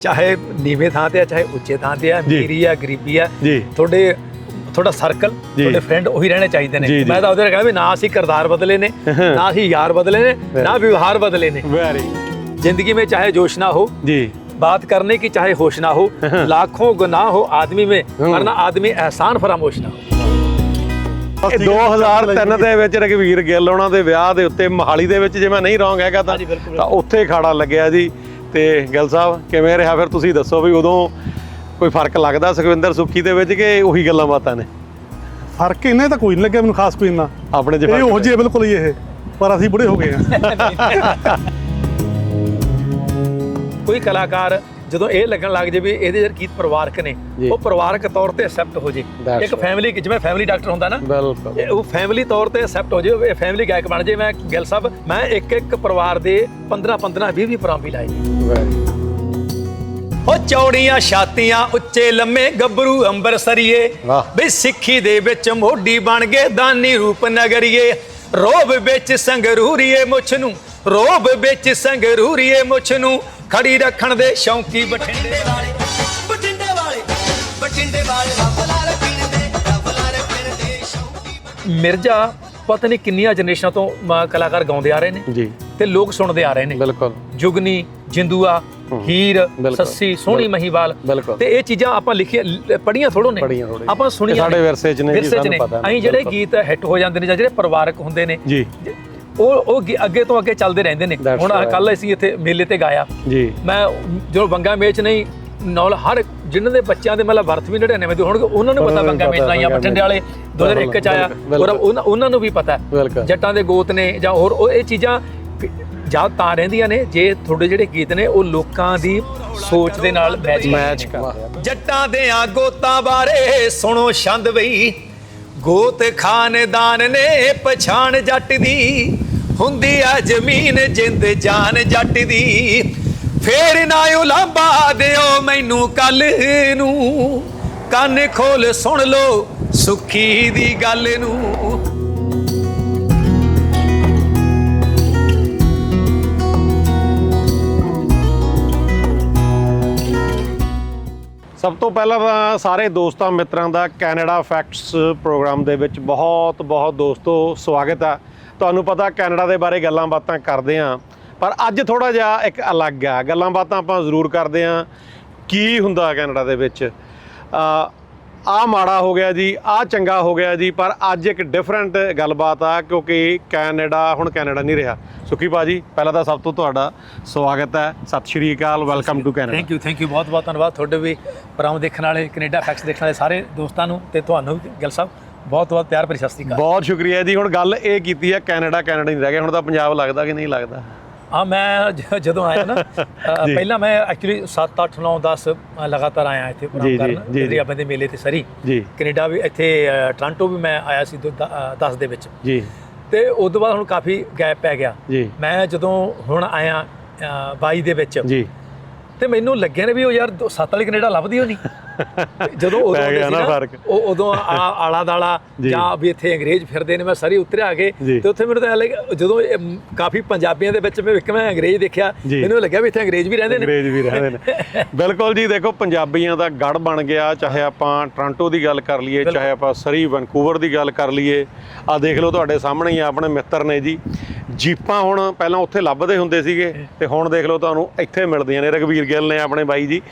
ਚਾਹੇ ਨੀਵੇਂ ਥਾਂ ਤੇ ਆ ਚਾਹੇ ਉੱਚੇ ਥਾਂ ਤੇ ਆ ਜੀ। ਅਮੀਰੀ ਆ ਗਰੀਬੀ ਆ ਜੀ ਤੁਹਾਡੇ ਤੁਹਾਡਾ ਸਰਕਲ ਜੀ। ਤੁਹਾਡੇ ਫਰੈਂਡ ਉਹੀ ਰਹਿਣੇ ਚਾਹੀਦੇ ਜੀ, ਨੇ ਜੀ। ਮੈਂ ਤਾਂ ਉਹਦੇ ਨਾਲ ਕਹਿੰਦਾ ਵੀ ਨਾ ਅਸੀਂ ਕਿਰਦਾਰ ਬਦਲੇ ਨੇ ਨਾ ਅਸੀਂ ਯਾਰ ਬਦਲੇ ਨੇ ਨਾ ਵਿਵਹਾਰ ਬਦਲੇ ਨੇ ਵੈਰੀ जिंदगी में चाहे जोश ना हो ਜੀ बात करने की चाहे होश ना हो लाखों गुनाह हो आदमी में वरना आदमी एहसान फरामोश ना हो ਇਹ 2003 ਦੇ ਵਿੱਚ ਰਘਵੀਰ ਗਿੱਲ ਉਹਨਾਂ ਦੇ ਵਿਆਹ ਦੇ ਉੱਤੇ ਮਹਾਲੀ ਦੇ ਵਿੱਚ ਜੇ ਮੈਂ ਨਹੀਂ ਰੋਂਗ ਹੈਗਾ ਤਾਂ ਹਾਂਜੀ, ਬਿਲਕੁਲ, ਤਾਂ ਉੱਥੇ ਖਾੜਾ ਲੱਗਿਆ ਜੀ ਤੇ ਗਿੱਲ ਸਾਹਿਬ ਕਿਵੇਂ ਰਿਹਾ? ਫਿਰ ਤੁਸੀਂ ਦੱਸੋ ਵੀ ਉਦੋਂ ਕੋਈ ਫ਼ਰਕ ਲੱਗਦਾ ਸੁਖਵਿੰਦਰ ਸੁੱਖੀ ਦੇ ਵਿੱਚ ਕਿ ਉਹੀ ਗੱਲਾਂ ਬਾਤਾਂ ਨੇ? ਫ਼ਰਕ ਇਹਨੇ ਤਾਂ ਕੋਈ ਨਹੀਂ ਲੱਗਿਆ ਮੈਨੂੰ ਖਾਸ ਕੋਈ ਇੰਨਾ। ਆਪਣੇ ਚ ਇਹ ਉਹ ਜਿਹੇ ਬਿਲਕੁਲ ਹੀ ਇਹ ਪਰ ਅਸੀਂ ਬੁੜੇ ਹੋ ਗਏ ਆ ਕੋਈ ਕਲਾਕਾਰ ਜਦੋਂ ਇਹ ਲੱਗਣ ਲੱਗ ਜੇ ਵੀ ਇਹਦੇ ਜਿਹੜੇ ਗੀਤ ਪਰਿਵਾਰਕ ਨੇ। ਉਹ ਪਰਿਵਾਰਕ ਤੌਰ ਤੇ ਐਕਸੈਪਟ ਹੋ ਜੇ। ਇੱਕ ਫੈਮਿਲੀ ਜਿਵੇਂ ਫੈਮਿਲੀ ਡਾਕਟਰ ਹੁੰਦਾ ਨਾ ਉਹ ਫੈਮਿਲੀ ਤੌਰ ਤੇ ਐਕਸੈਪਟ ਹੋ ਜੇ ਇਹ ਫੈਮਿਲੀ ਗਾਇਕ ਬਣ ਜੇ। ਮੈਂ ਗਿੱਲ ਸਾਹਿਬ ਮੈਂ ਇੱਕ ਇੱਕ ਪਰਿਵਾਰ ਦੇ 15 15 20 20 ਪ੍ਰੋਗਰਾਮ ਵੀ ਲਾਏ ਉਹ ਚੌੜੀਆਂ ਛਾਤੀਆਂ ਉੱਚੇ ਲੰਮੇ ਗੱਭਰੂ ਅੰਬਰਸਰੀਏ। ਵੀ ਸਿੱਖੀ ਦੇ ਵਿੱਚ ਮੋਢੀ ਬਣ ਗਏ ਦਾਨੀ ਰੂਪ ਨਗਰੀਏ। ਰੋਬ ਵਿੱਚ ਸੰਗਰੂਰੀਏ ਮੁੱਛ ਨੂੰ ਰੋਬ ਵਿੱਚ ਸੰਗਰੂਰੀਏ ਮੁੱਛ ਨੂੰ ਖੜੀ ਰੱਖਣ ਦੇ ਸ਼ੌਂਕੀ ਬਠਿੰਡੇ ਵਾਲੇ ਬਠਿੰਡੇ ਵਾਲੇ ਬਠਿੰਡੇ ਵਾਲੇ ਰਫਲਾਰ ਪਿੰਡੇ ਰਫਲਾਰ ਪਿੰਡੇ ਸ਼ੌਕੀ ਮਿਰਜ਼ਾ ਪਤਾ ਨਹੀਂ ਕਿੰਨੀਆਂ ਜਨਰੇਸ਼ਨਾਂ ਤੋਂ ਮ- ਕਲਾਕਾਰ ਗਾਉਂਦੇ ਆ ਰਹੇ ਨੇ ਜੀ ਤੇ ਲੋਕ ਸੁਣਦੇ ਆ ਰਹੇ ਨੇ ਬਿਲਕੁਲ ਜੁਗਨੀ ਜਿੰਦੂਆ ਹੀਰ। ਸੱਸੀ ਸੋਹਣੀ ਮਹੀਵਾਲ ਬਿਲਕੁਲ। ਤੇ ਇਹ ਚੀਜ਼ਾਂ ਆਪਾਂ ਲਿਖੀਆਂ ਪੜੀਆਂ ਥੋੜੋ ਨੇ। ਆਪਾਂ ਸੁਣੀਆਂ ਸਾਡੇ। ਵਿਰਸੇ 'ਚ ਨੇ ਜੀ, ਸਾਨੂੰ। ਪਤਾ ਅਸੀਂ ਜਿਹੜੇ। ਗੀਤ ਹਿੱਟ ਹੋ ਜਾਂਦੇ ਨੇ ਜਾਂ ਜਿਹੜੇ ਪਰਿਵਾਰਕ ਹੁੰਦੇ ਨੇ ਜੀ ਉਹ ਉਹ ਗੀ- ਅੱਗੇ ਤੋਂ ਅੱਗੇ ਚੱਲਦੇ ਰਹਿੰਦੇ ਨੇ। That's ਹੁਣ right. ਕੱਲ ਅਸੀਂ ਇੱਥੇ ਮੇਲੇ ਤੇ ਗਾਇਆ ਜੀ। ਮੈਂ ਜਦੋਂ ਬੰਗਾ ਮੇਚ ਨਹੀਂ ਨਾਲ ਹਰ ਜਿਨ੍ਹਾਂ ਦੇ ਬੱਚਿਆਂ ਦੇ ਮਤਲਬ ਵਰਤ ਵੀ 99 ਦੇ ਹੋਣਗੇ ਉਹਨਾਂ ਨੂੰ ਪਤਾ ਉਹਨਾਂ ਨੂੰ ਬੰਗਾ ਮੇਚ ਪਤਾ ਨਹੀਂ ਆ ਬੰਗਾ ਬਠਿੰਡੇ ਵਾਲੇ 2001 ਚ ਆਇਆ ਬਿਲਕੁਲ, ਔਰ ਉਹਨਾਂ ਉਹਨਾਂ ਨੂੰ ਵੀ ਪਤਾ ਹੈ। ਬਿਲਕੁਲ। ਜੱਟਾਂ ਦੇ ਗੋਤ ਨੇ ਜਾਂ ਹੋਰ ਉਹ ਇਹ ਚੀਜ਼ਾਂ ਜਾਂ ਤਾਂ ਰਹਿੰਦੀਆਂ ਨੇ ਜੇ ਤੁਹਾਡੇ ਜਿਹੜੇ ਗੀਤ ਨੇ ਉਹ ਲੋਕਾਂ ਦੀ ਸੋਚ ਦੇ ਨਾਲ ਮੈਚ ਮੈਚ ਕਰਦੇ ਆ ਜੱਟਾਂ ਦੇ ਆ ਗੋਤਾਂ ਬਾਰੇ ਸੁਣੋ ਛੰਦ ਬਈ। ਗੋਤ ਖਾਨਦਾਨ ਨੇ ਪਛਾਣ ਜੱਟ ਦੀ। ਹੁੰਦੀ ਆ ਜ਼ਮੀਨ ਜਿੰਦ ਜਾਨ ਜੱਟ ਦੀ। ਫੇਰ ਨਾ ਉਲਾਂਬਾ ਦਿਓ ਮੈਨੂੰ ਕੱਲ ਨੂੰ। ਕੰਨ ਖੋਲ ਸੁਣ ਲੋ ਸੁਖੀ ਦੀ ਗੱਲ ਨੂੰ। ਸਭ ਤੋਂ ਪਹਿਲਾਂ ਤਾਂ ਸਾਰੇ ਦੋਸਤਾਂ ਮਿੱਤਰਾਂ ਦਾ ਕੈਨੇਡਾ ਫੈਕਟਸ ਪ੍ਰੋਗਰਾਮ ਦੇ ਵਿੱਚ ਬਹੁਤ ਬਹੁਤ ਦੋਸਤੋ ਸਵਾਗਤ ਹੈ ਤੁਹਾਨੂੰ ਪਤਾ ਕੈਨੇਡਾ ਦੇ ਬਾਰੇ ਗੱਲਾਂ ਬਾਤਾਂ ਕਰਦੇ ਆਂ ਪਰ ਅੱਜ ਥੋੜਾ ਜਿਹਾ ਇੱਕ ਅਲੱਗ ਆ। ਗੱਲਾਂ ਬਾਤਾਂ ਆਪਾਂ ਜ਼ਰੂਰ ਕਰਦੇ ਆਂ ਕੀ ਹੁੰਦਾ ਕੈਨੇਡਾ ਦੇ ਵਿੱਚ? ਆ ਮਾੜਾ ਹੋ ਗਿਆ ਜੀ ਆ ਚੰਗਾ ਹੋ ਗਿਆ ਜੀ, ਪਰ ਅੱਜ ਇੱਕ ਡਿਫਰੈਂਟ ਗੱਲਬਾਤ ਆ, ਕਿਉਂਕਿ ਕੈਨੇਡਾ, ਹੁਣ ਕੈਨੇਡਾ ਨਹੀਂ ਰਿਹਾ। ਸੁਖੀ ਬਾਜੀ ਪਹਿਲਾਂ ਤਾਂ ਸਭ ਤੋਂ ਤੁਹਾਡਾ ਸਵਾਗਤ ਹੈ। ਸਤਿ ਸ਼੍ਰੀ ਅਕਾਲ welcome to Canada thank you thank you ਬਹੁਤ ਬਹੁਤ ਧੰਨਵਾਦ। ਤੁਹਾਡੇ ਵੀ ਪ੍ਰੋਗਰਾਮ ਦੇਖਣ ਵਾਲੇ, ਕੈਨੇਡਾ ਫੈਕਸ ਦੇਖਣ ਵਾਲੇ ਸਾਰੇ ਦੋਸਤਾਂ ਨੂੰ ਤੇ ਤੁਹਾਨੂੰ ਵੀ, ਗਿੱਲ ਸਾਹਿਬ। ਬਹੁਤ ਬਹੁਤ ਪਿਆਰ ਭਰੀ ਸਤਿ ਸ਼੍ਰੀ ਅਕਾਲ। ਬਹੁਤ ਸ਼ੁਕਰੀਆ ਜੀ। ਹੁਣ ਗੱਲ ਇਹ ਕੀਤੀ ਹੈ ਕੈਨੇਡਾ ਕੈਨੇਡਾ ਨਹੀਂ ਰਹਿ ਗਿਆ। ਹੁਣ ਤਾਂ ਪੰਜਾਬ ਲੱਗਦਾ ਕਿ ਨਹੀਂ ਲੱਗਦਾ? ਹਾਂ ਮੈਂ ਜ- ਜਦੋਂ ਆਇਆ ਨਾ ਅ। ਪਹਿਲਾਂ ਮੈਂ ਐਕਚੁਅਲੀ 7 8 9 10 ਲਗਾਤਾਰ ਆਇਆ ਇੱਥੇ ਜੀ, ਪ੍ਰੋਗਰਾਮ ਕਰਨ ਜੀ, ਜੀ। ਜਿਹੜੇ ਆਪਣੇ ਦੇ ਮੇਲੇ ਤੇ ਸਰੀ। ਜੀ। ਕੈਨੇਡਾ ਵੀ ਇੱਥੇ ਅ, ਟੋਰਾਂਟੋ ਵੀ ਮੈਂ ਆਇਆ ਸੀ 10 ਦੇ ਵਿੱਚ। ਜੀ। ਤੇ ਉਸ ਤੋਂ ਬਾਅਦ ਹੁਣ ਕਾਫੀ ਗੈਪ ਪੈ ਗਿਆ। ਜੀ। ਮੈਂ ਜਦੋਂ ਹੁਣ ਆਇਆ 22 ਦੇ ਵਿੱਚ ਜੀ। ਤੇ ਮੈਨੂੰ ਲੱਗਿਆ ਨੇ ਵੀ ਉਹ ਯਾਰ ਦੋ- ਸੱਤ ਵਾਲੀ ਕੈਨੇਡਾ ਲੱਭਦੀ ਹੋ ਨਹੀਂ ਜਦੋਂ ਉਦੋਂ ਪੈ ਗਿਆ ਨਾ ਫ਼ਰਕ। ਉਹ ਉਦੋਂ ਆ- ਆਲਾ ਦਾਲਾ ਜੀ। ਵੀ ਇੱਥੇ ਅੰਗਰੇਜ਼ ਫਿਰਦੇ ਨੇ ਮੈਂ ਸਾਰੀ ਉਤਰਿਆ ਆ ਕੇ। ਤੇ ਉੱਥੇ ਮੈਨੂੰ ਤਾਂ ਲੱਗਿਆ ਜਦੋਂ ਕਾਫੀ ਪੰਜਾਬੀਆਂ ਦੇ ਵਿੱਚ ਮੈਂ ਇੱਕ ਮੈਂ ਅੰਗਰੇਜ਼ ਦੇਖਿਆ। ਮੈਨੂੰ ਲੱਗਿਆ ਵੀ ਇੱਥੇ ਅੰਗਰੇਜ਼ ਵੀ ਰਹਿੰਦੇ ਨੇ ਅੰਗਰੇਜ਼ ਵੀ ਰਹਿੰਦੇ ਨੇ ਬਿਲਕੁਲ ਜੀ ਦੇਖੋ ਪੰਜਾਬੀਆਂ ਦਾ ਗੜ ਬਣ ਗਿਆ ਚਾਹੇ ਆਪਾਂ ਟੋਰਾਂਟੋ ਦੀ ਗੱਲ ਕਰ ਲਈਏ ਚਾਹੇ ਆਪਾਂ ਸਰੀ ਵੈਨਕੂਵਰ ਦੀ ਗੱਲ ਕਰ ਲਈਏ ਆ ਦੇਖ ਲਓ ਤੁਹਾਡੇ ਸਾਹਮਣੇ ਹੀ ਆ ਆਪਣੇ ਮਿੱਤਰ ਨੇ ਜੀ ਜੀਪਾਂ ਹੁਣ ਪਹਿਲਾਂ ਉੱਥੇ ਲੱਭਦੇ ਹੁੰਦੇ ਸੀਗੇ ਤੇ ਹੁਣ ਦੇਖ ਲਓ ਤੁਹਾਨੂੰ ਇੱਥੇ ਮਿਲਦੀਆਂ ਨੇ। ਰਗਵੀਰ ਗਿੱਲ ਨੇ ਆਪਣੇ ਬਾਈ ਜੀ।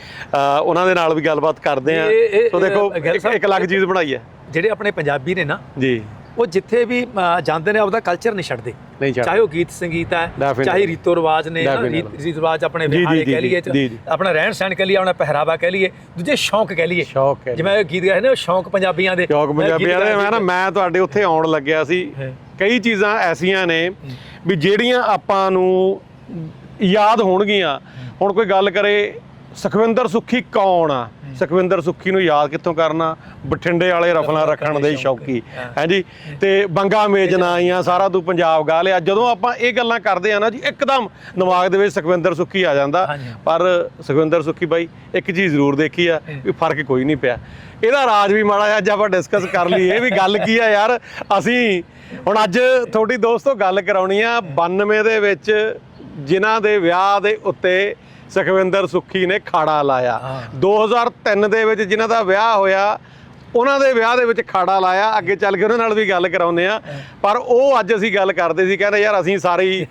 ਉਹਨਾਂ ਦੇ ਨਾਲ ਵੀ ਗੱਲਬਾਤ ਕਰਦੇ ਆ। ਸੋ ਦੇਖੋ ਇੱਕ- ਅਲੱਗ ਚੀਜ਼ ਬਣਾਈ ਹੈ। ਜਿਹੜੇ ਆਪਣੇ ਪੰਜਾਬੀ ਨੇ ਨਾ ਜੀ। ਉਹ ਜਿੱਥੇ ਵੀ ਜਾਂਦੇ ਨੇ ਆਪਦਾ ਕਲਚਰ ਨਹੀਂ ਛੱਡਦੇ। ਚਾਹੇ ਉਹ ਗੀਤ ਸੰਗੀਤ ਹੈ. ਚਾਹੇ ਰੀਤੋ ਰਿਵਾਜ ਨੇ. ਰੀਤ ਰਿਵਾਜ ਆਪਣੇ ਜੀ, ਕਹਿ ਲਈਏ। ਆਪਣਾ ਰਹਿਣ ਸਹਿਣ ਕਹਿ ਲਈਏ ਆਪਣਾ ਪਹਿਰਾਵਾ ਕਹਿ ਲਈਏ ਦੂਜੇ ਸ਼ੌਂਕ ਕਹਿ ਲਈਏ। ਸ਼ੌਕ। ਜਿਵੇਂ ਇਹ ਗੀਤ ਗਾਏ ਨੇ ਉਹ ਸ਼ੌਂਕ ਪੰਜਾਬੀਆਂ ਦੇ। ਗੀਤ ਪੰਜਾਬੀਆਂ ਦੇ। ਮੈਂ ਨਾ ਮੈਂ ਤੁਹਾਡੇ ਉੱਥੇ ਆਉਣ ਲੱਗਿਆ ਸੀ। ਕਈ ਚੀਜ਼ਾਂ ਐਸੀਆਂ ਨੇ ਵੀ ਜਿਹੜੀਆਂ ਆਪਾਂ ਨੂੰ ਯਾਦ ਹੋਣਗੀਆਂ ਹੁਣ ਕੋਈ ਗੱਲ ਕਰੇ ਸੁਖਵਿੰਦਰ ਸੁੱਖੀ ਕੌਣ ਆ? ਸੁਖਵਿੰਦਰ ਸੁੱਖੀ ਨੂੰ ਯਾਦ ਕਿੱਥੋਂ ਕਰਨਾ? ਬਠਿੰਡੇ ਵਾਲੇ ਰਫਲਾਂ ਰੱਖਣ ਦੇ ਸ਼ੌਕੀ। ਹਾਂਜੀ ਤੇ ਬੰਗਾ ਮੇਜਨਾ ਆਈਆਂ ਸਾਰਾ ਤੂੰ ਪੰਜਾਬ ਗਾ ਲਿਆ। ਜਦੋਂ ਆਪਾਂ ਇਹ ਗੱਲਾਂ ਕਰਦੇ ਆ ਨਾ ਜੀ ਇੱਕਦਮ ਦਿਮਾਗ ਦੇ ਵਿੱਚ ਸੁਖਵਿੰਦਰ ਸੁੱਖੀ ਆ ਜਾਂਦਾ। ਪਰ ਸੁਖਵਿੰਦਰ ਸੁੱਖੀ ਬਾਈ ਇੱਕ ਚੀਜ਼ ਜ਼ਰੂਰ ਦੇਖੀ ਆ ਵੀ ਫ਼ਰਕ ਕੋਈ ਨਹੀਂ ਪਿਆ। ਇਹਦਾ ਰਾਜ ਵੀ ਮਾੜਾ ਅੱਜ ਆਪਾਂ ਡਿਸਕਸ ਕਰ ਲਈਏ ਇਹ ਵੀ ਗੱਲ ਕੀ ਆ ਯਾਰ। ਅਸੀਂ ਹੁਣ ਅੱਜ ਤੁਹਾਡੀ ਦੋਸਤੋ ਗੱਲ ਕਰਾਉਣੀ ਆ। 92 ਦੇ ਵਿੱਚ ਜਿਨ੍ਹਾਂ ਦੇ ਵਿਆਹ ਦੇ ਉੱਤੇ ਸੁਖਵਿੰਦਰ ਸੁੱਖੀ ਨੇ ਖਾੜਾ ਲਾਇਆ। 2003 ਦੇ ਵਿੱਚ ਜਿਨ੍ਹਾਂ ਦਾ ਵਿਆਹ ਹੋਇਆ ਉਹਨਾਂ ਦੇ ਵਿਆਹ ਦੇ ਵਿੱਚ ਖਾੜਾ ਲਾਇਆ। ਅੱਗੇ ਚੱਲ ਕੇ ਉਹਨਾਂ ਨਾਲ ਵੀ ਗੱਲ ਕਰਾਉਂਦੇ ਆ ਪਰ ਉਹ ਅੱਜ ਅਸੀਂ ਗੱਲ ਕਰਦੇ ਸੀ ਕਹਿੰਦੇ ਯਾਰ ਅਸੀਂ ਸਾਰੇ ਹੀ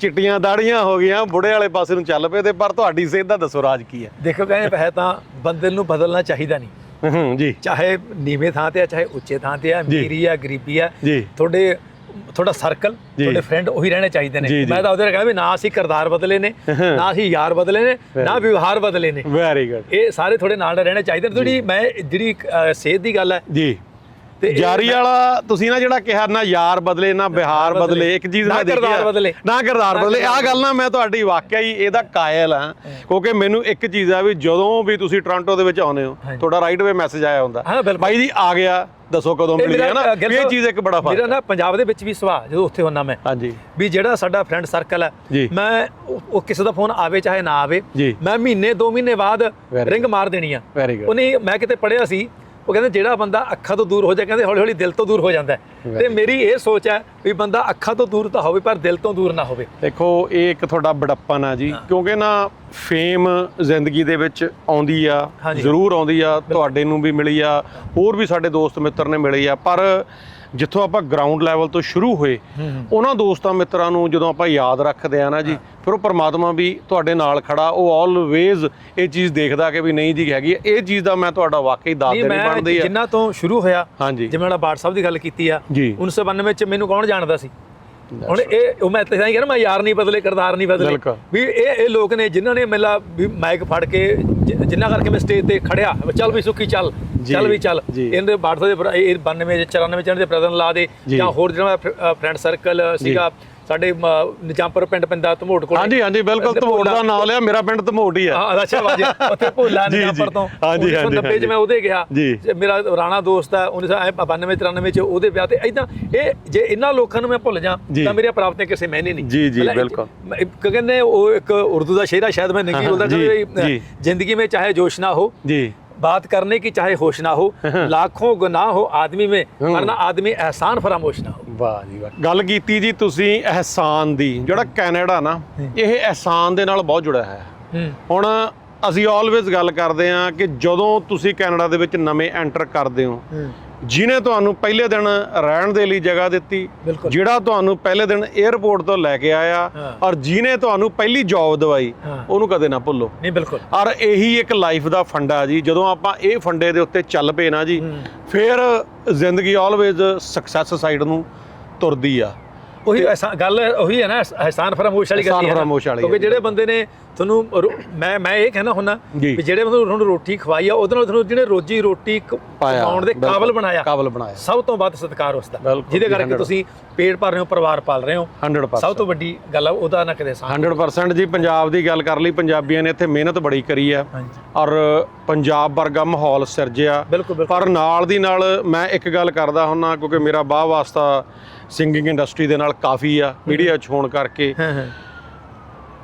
ਚਿੱਟੀਆਂ ਦਾੜੀਆਂ ਹੋ ਗਈਆਂ ਬੁੜੇ ਵਾਲੇ ਪਾਸੇ ਨੂੰ ਚੱਲ ਪਏ ਤੇ ਪਰ ਤੁਹਾਡੀ ਸਿਹਤ ਦਾ ਦੱਸੋ ਰਾਜ ਕੀ ਹੈ? ਦੇਖੋ ਕਹਿੰਦੇ ਹੈ ਤਾਂ ਬੰਦੇ ਨੂੰ ਬਦਲਣਾ ਚਾਹੀਦਾ ਨਹੀਂ। ਹੂੰ ਜੀ। ਚਾਹੇ ਨੀਵੇਂ ਥਾਂ ਤੇ ਆ ਚਾਹੇ ਉੱਚੇ ਥਾਂ ਤੇ ਆ ਗਰੀਬੀ ਆ ਜੀ। ਤੁਹਾਡੇ ਤੁਹਾਡਾ ਸਰਕਲ। ਤੁਹਾਡੇ ਫਰੈਂਡ ਉਹੀ ਰਹਿਣੇ ਚਾਹੀਦੇ ਨੇ। ਮੈਂ ਤਾਂ ਉਹਦੇ ਨਾਲ ਕਹਿੰਦਾ ਵੀ ਨਾ ਅਸੀਂ ਕਿਰਦਾਰ ਬਦਲੇ ਨੇ ਨਾ ਅਸੀਂ ਯਾਰ ਬਦਲੇ ਨੇ ਨਾ ਵਿਵਹਾਰ ਬਦਲੇ ਨੇ। ਵੈਰੀ ਗੁੱਡ ਇਹ ਸਾਰੇ ਥੋੜੇ ਨਾਲ ਰਹਿਣੇ ਚਾਹੀਦੇ ਨੇ। ਜਿਹੜੀ ਮੈਂ ਜਿਹੜੀ ਸਿਹਤ ਦੀ ਗੱਲ ਹੈ ਜੀ। ਤੇ ਯਾਰੀ ਵਾਲਾ ਤੁਸੀਂ ਨਾ ਜਿਹੜਾ ਕਿਹਾ ਨਾ ਯਾਰ ਬਦਲੇ ਨਾ ਬਿਹਾਰ ਬਦਲੇ। ਇੱਕ ਚੀਜ਼ ਨਾ ਮੈਂ ਦੇਖੀ ਆ, ਬਦਲੇ। ਨਾ ਕਿਰਦਾਰ ਬਦਲੇ ਆਹ ਗੱਲ ਨਾ ਮੈਂ ਤੁਹਾਡੀ ਵਾਕਿਆ ਹੀ ਇਹਦਾ ਕਾਇਲ ਆ ਕਿਉਂਕਿ ਮੈਨੂੰ ਇੱਕ ਚੀਜ਼ ਆ ਵੀ ਜਦੋਂ ਵੀ ਤੁਸੀਂ ਟੋਰਾਂਟੋ ਦੇ ਵਿੱਚ ਆਉਂਦੇ ਹੋ। ਤੁਹਾਡਾ ਰਾਈਟ ਵੇ ਮੈਸੇਜ ਆਇਆ ਹੁੰਦਾ। ਬਾਈ ਜੀ ਆ ਗਿਆ ਦੱਸੋ ਕਦੋਂ ਮਿਲੀ ਹੈ ਨਾ ਇਹ ਚੀਜ਼ ਇੱਕ ਬੜਾ ਫ਼ਰਕ ਮੇਰਾ ਨਾ ਪੰਜਾਬ ਦੇ ਵਿੱਚ ਵੀ ਸੁਭਾਅ ਜਦੋਂ ਉੱਥੇ ਹੁੰਨਾ ਮੈਂ ਹਾਂਜੀ ਵੀ ਜਿਹੜਾ ਸਾਡਾ ਫਰੈਂਡ ਸਰਕਲ ਹੈ। ਮੈਂ ਉਹ ਕਿਸੇ ਦਾ ਫੋਨ ਆਵੇ ਚਾਹੇ ਨਾ ਆਵੇ। ਮੈਂ ਮਹੀਨੇ 2 ਮਹੀਨੇ ਬਾਅਦ ਰਿੰਗ ਮਾਰ ਦੇਣੀ ਆ. ਉਹਨੇ ਮੈਂ ਕਿਤੇ ਪੜਿਆ ਸੀ ਉਹ ਕਹਿੰਦੇ ਜਿਹੜਾ ਬੰਦਾ ਅੱਖਾਂ ਤੋਂ ਦੂਰ ਹੋ ਜਾਏ ਕਹਿੰਦੇ ਹੌਲੀ ਹੌਲੀ ਦਿਲ ਤੋਂ ਦੂਰ ਹੋ ਜਾਂਦਾ। ਤੇ ਮੇਰੀ ਇਹ ਸੋਚ ਹੈ ਵੀ ਬੰਦਾ ਅੱਖਾਂ ਤੋਂ ਦੂਰ ਤਾਂ ਹੋਵੇ ਪਰ ਦਿਲ ਤੋਂ ਦੂਰ ਨਾ ਹੋਵੇ। ਦੇਖੋ ਇਹ ਇੱਕ ਤੁਹਾਡਾ ਬੜੱਪਨ ਆ ਜੀ। ਕਿਉਂਕਿ ਨਾ ਫੇਮ ਜ਼ਿੰਦਗੀ ਦੇ ਵਿੱਚ ਆਉਂਦੀ ਆ। ਜ਼ਰੂਰ ਆਉਂਦੀ ਆ ਤੁਹਾਡੇ ਨੂੰ ਵੀ ਮਿਲੀ ਆ ਹੋਰ ਵੀ ਸਾਡੇ ਦੋਸਤ ਮਿੱਤਰ ਨੇ ਮਿਲੀ ਆ ਪਰ ਜਿੱਥੋਂ ਆਪਾਂ ਗਰਾਊਂਡ ਲੈਵਲ ਤੋਂ ਸ਼ੁਰੂ ਹੋਏ ਉਹਨਾਂ ਦੋਸਤਾਂ ਮਿੱਤਰਾਂ ਨੂੰ ਜਦੋਂ ਆਪਾਂ ਯਾਦ ਰੱਖਦੇ ਆ ਨਾ ਜੀ ਫਿਰ ਉਹ ਪਰਮਾਤਮਾ ਵੀ ਤੁਹਾਡੇ ਨਾਲ ਖੜਾ ਉਹ ਆਲਵੇਜ਼ ਇਹ ਚੀਜ਼ ਦੇਖਦਾ ਕਿ ਵੀ ਨਹੀਂ ਜੀ ਹੈਗੀ। ਇਹ ਚੀਜ਼ ਦਾ ਮੈਂ ਤੁਹਾਡਾ ਵਾਕਈ ਨਹੀਂ ਦੇਣੀ ਬਣਦੀ ਆ ਜਿੰਨਾ ਤੋਂ ਸ਼ੁਰੂ ਹੋਇਆ। ਜਿਵੇਂ ਮੈਂ ਬਾਟ ਸਾਹਿਬ ਦੀ ਗੱਲ ਕੀਤੀ ਆ ਜੀ। 1992 ਚ ਮੈਨੂੰ ਕੌਣ ਜਾਣਦਾ ਸੀ ਹੁਣ ਇਹ ਉਹ ਮੈਂ ਤਾਂ ਕਹਿੰਦਾ ਮੈਂ ਯਾਰ ਨਹੀਂ ਬਦਲੇ ਕਿਰਦਾਰ ਨਹੀਂ ਬਦਲੇ। ਵੀ ਇਹ ਇਹ ਲੋਕ ਨੇ ਜਿਨ੍ਹਾਂ ਨੇ ਮੇਲਾ ਵੀ ਮਾਈਕ ਫੜ ਕੇ ਜਿ- ਜਿਨ੍ਹਾਂ ਕਰਕੇ ਮੈਂ ਸਟੇਜ ਤੇ ਖੜਿਆ ਚੱਲ ਵੀ ਸੁੱਖੀ ਚੱਲ ਚੱਲ ਵੀ ਚੱਲ। ਇਹਦੇ ਬਾਟ ਸਾਹਿਬ ਦੇ ਭਰਾ- ਇਹ 92 94 ਚ ਇਹਨਾਂ ਦੇ ਪ੍ਰਦਨ ਲਾ ਦੇ। ਜਾਂ ਹੋਰ ਜਿਹੜਾ ਫਰੈਂਡ ਸਰਕਲ ਸੀਗਾ ਸਾਡੇ ਮ, ਨਿਜਾਮਪੁਰ ਪਿੰਡ ਪੈਂਦਾ ਧਮੋਟ ਕੋਲ ਹਾਂਜੀ ਹਾਂਜੀ ਬਿਲਕੁਲ ਤੇ ਧਮੋੜ ਦਾ ਭੋਲਾ- ਨਾਮ ਲਿਆ ਮੇਰਾ ਪਿੰਡ ਧਮੋੜ ਹੀ ਆ ਹਾਂ ਅੱਛਾ ਬਾਜੀ ਉੱਥੇ ਭੋਲਾ ਜੀ, ਜੀ। ਨਿਜਾਮਪੁਰ ਤੋਂ ਹਾਂਜੀ, ਹਾਂਜੀ, 1990 ਚ ਮੈਂ ਉਹਦੇ ਗਿਆ ਜੀ। ਤੇ ਮੇਰਾ ਰਾਣਾ ਦੋਸਤ ਹੈ 1992 93 ਚ ਉਹਦੇ ਵਿਆਹ ਤੇ ਇਦਾਂ ਇਹ ਜੇ ਇਹਨਾਂ ਲੋਕਾਂ ਨੂੰ ਮੈਂ ਭੁੱਲ ਜਾ ਜੀ। ਤਾਂ ਮੇਰੀਆਂ ਪ੍ਰਾਪਤੀਆਂ ਕਿਸੇ ਮੈਨੇ ਨਹੀਂ ਜੀ, ਜੀ, ਮਤਲਬ ਬਿਲਕੁਲ। ਮੈਂ- ਇੱਕ ਕਹਿੰਦੇ ਉਹ ਇੱਕ ਉਰਦੂ ਦਾ ਸ਼ੇਰ ਹੈ ਸ਼ਾਇਦ ਮੈਂ ਨਹੀਂ ਹਾਂ, ਬੋਲਦਾ ਜੀ, ਕਿ ਜੀ। ਜ਼ਿੰਦਗੀ में चाहे जोश ना हो ਜੀ बात करने की चाहे होश ना हो लाखों गुनाह हो आदमी में वरना आदमी एहसान फरामोश ना हो ਵਾਹ ਜੀ ਵਾਹ। ਗੱਲ ਕੀਤੀ ਜੀ ਤੁਸੀਂ ਅਹਿਸਾਨ ਦੀ ਜਿਹੜਾ ਕੈਨੇਡਾ ਨਾ ਇਹ ਅਹਿਸਾਨ ਦੇ ਨਾਲ ਬਹੁਤ ਜੁੜਿਆ ਹੈ। ਹੁਣ ਅਸੀਂ ਆਲਵੇਜ਼ ਗੱਲ ਕਰਦੇ ਆ ਕਿ ਜਦੋਂ ਤੁਸੀਂ ਕੈਨੇਡਾ ਦੇ ਵਿੱਚ ਨਵੇਂ ਐਂਟਰ ਕਰਦੇ ਹੋ ਜਿਨੇ ਤੁਹਾਨੂੰ ਪਹਿਲੇ ਦਿਨ ਰਹਿਣ ਦੇ ਲਈ ਜਗ੍ਹਾ ਦਿੱਤੀ ਜਿਹੜਾ ਤੁਹਾਨੂੰ ਪਹਿਲੇ ਦਿਨ 에어ਪੋਰਟ ਤੋਂ ਲੈ ਕੇ ਆਇਆ ਔਰ ਜਿਨੇ ਤੁਹਾਨੂੰ ਪਹਿਲੀ ਜੌਬ ਦਵਾਈ ਉਹਨੂੰ ਕਦੇ ਨਾ ਭੁੱਲੋ। ਨਹੀਂ ਬਿਲਕੁਲ। ਔਰ ਇਹੀ ਇੱਕ ਲਾਈਫ ਦਾ ਫੰਡਾ ਜੀ ਜਦੋਂ ਆਪਾਂ ਇਹ ਫੰਡੇ ਦੇ ਉੱਤੇ ਚੱਲ ਪਏ ਨਾ ਜੀ ਫਿਰ ਜ਼ਿੰਦਗੀ ਆਲਵੇਜ਼ ਸਕਸੈਸ ਸਾਈਡ ਨੂੰ ਤੁਰਦੀ ਆ ਉਹੀ ਐਸਾ ਗੱਲ ਉਹੀ ਹੈ ਨਾ ਅਹਿਸਾਨ ਫਰਾਮੋਸ਼ ਵਾਲੀ ਗੱਲ ਹੀ ਕਿਉਂਕਿ। ਜਿਹੜੇ ਬੰਦੇ ਨੇ ਤੁਹਾਨੂੰ ਮੈਂ ਮੈਂ ਇਹ ਕਹਿਣਾ ਜੀ। ਵੀ ਜਿਹੜੇ ਬੰਦੇ ਨੂੰ ਤੁਹਾਨੂੰ ਰੋਟੀ ਖਵਾਈ ਆ ਉਹਦੇ ਨਾਲ ਤੁਹਾਨੂੰ ਜਿਹਨੇ ਰੋਜੀ ਰੋਟੀ ਕਮਾਉਣ ਦੇ। ਕਾਬਲ ਬਣਾਇਆ ਕਾਬਲ ਬਣਾਇਆ। ਸਭ ਤੋਂ ਵੱਧ ਸਤਿਕਾਰ ਉਸ ਦਾ ਜਿਹਦੇ ਕਰਕੇ 100% ਤੁਸੀਂ ਪੇਟ ਭਰ ਰਹੇ ਹੋ ਪਰਿਵਾਰ ਪਾਲ ਰਹੇ ਹੋ 100% ਸਭ ਤੋਂ ਵੱਡੀ ਗੱਲ ਆ ਉਹਦਾ ਨਾ ਕਦੇ ਸਾਹ 100% ਜੀ ਪੰਜਾਬ ਦੀ ਗੱਲ ਕਰ ਲਈ ਪੰਜਾਬੀਆਂ ਨੇ ਇੱਥੇ ਮਿਹਨਤ ਬੜੀ ਕਰੀ ਆ। ਔਰ ਪੰਜਾਬ ਵਰਗਾ ਮਾਹੌਲ ਸਿਰਜਿਆ। ਪਰ ਨਾਲ ਦੀ ਨਾਲ ਮੈਂ ਇੱਕ ਗੱਲ ਕਰਦਾ ਹੁੰਨਾ ਕਿਉਂਕਿ ਮੇਰਾ ਬਾਹ ਵਾਸਤਾ ਸਿੰਗਿੰਗ ਇੰਡਸਟਰੀ ਦੇ ਨਾਲ ਕਾਫੀ ਆ ਮੀਡੀਆ 'ਚ ਹੋਣ ਕਰਕੇ। ਹਾਂ ਹਾਂ।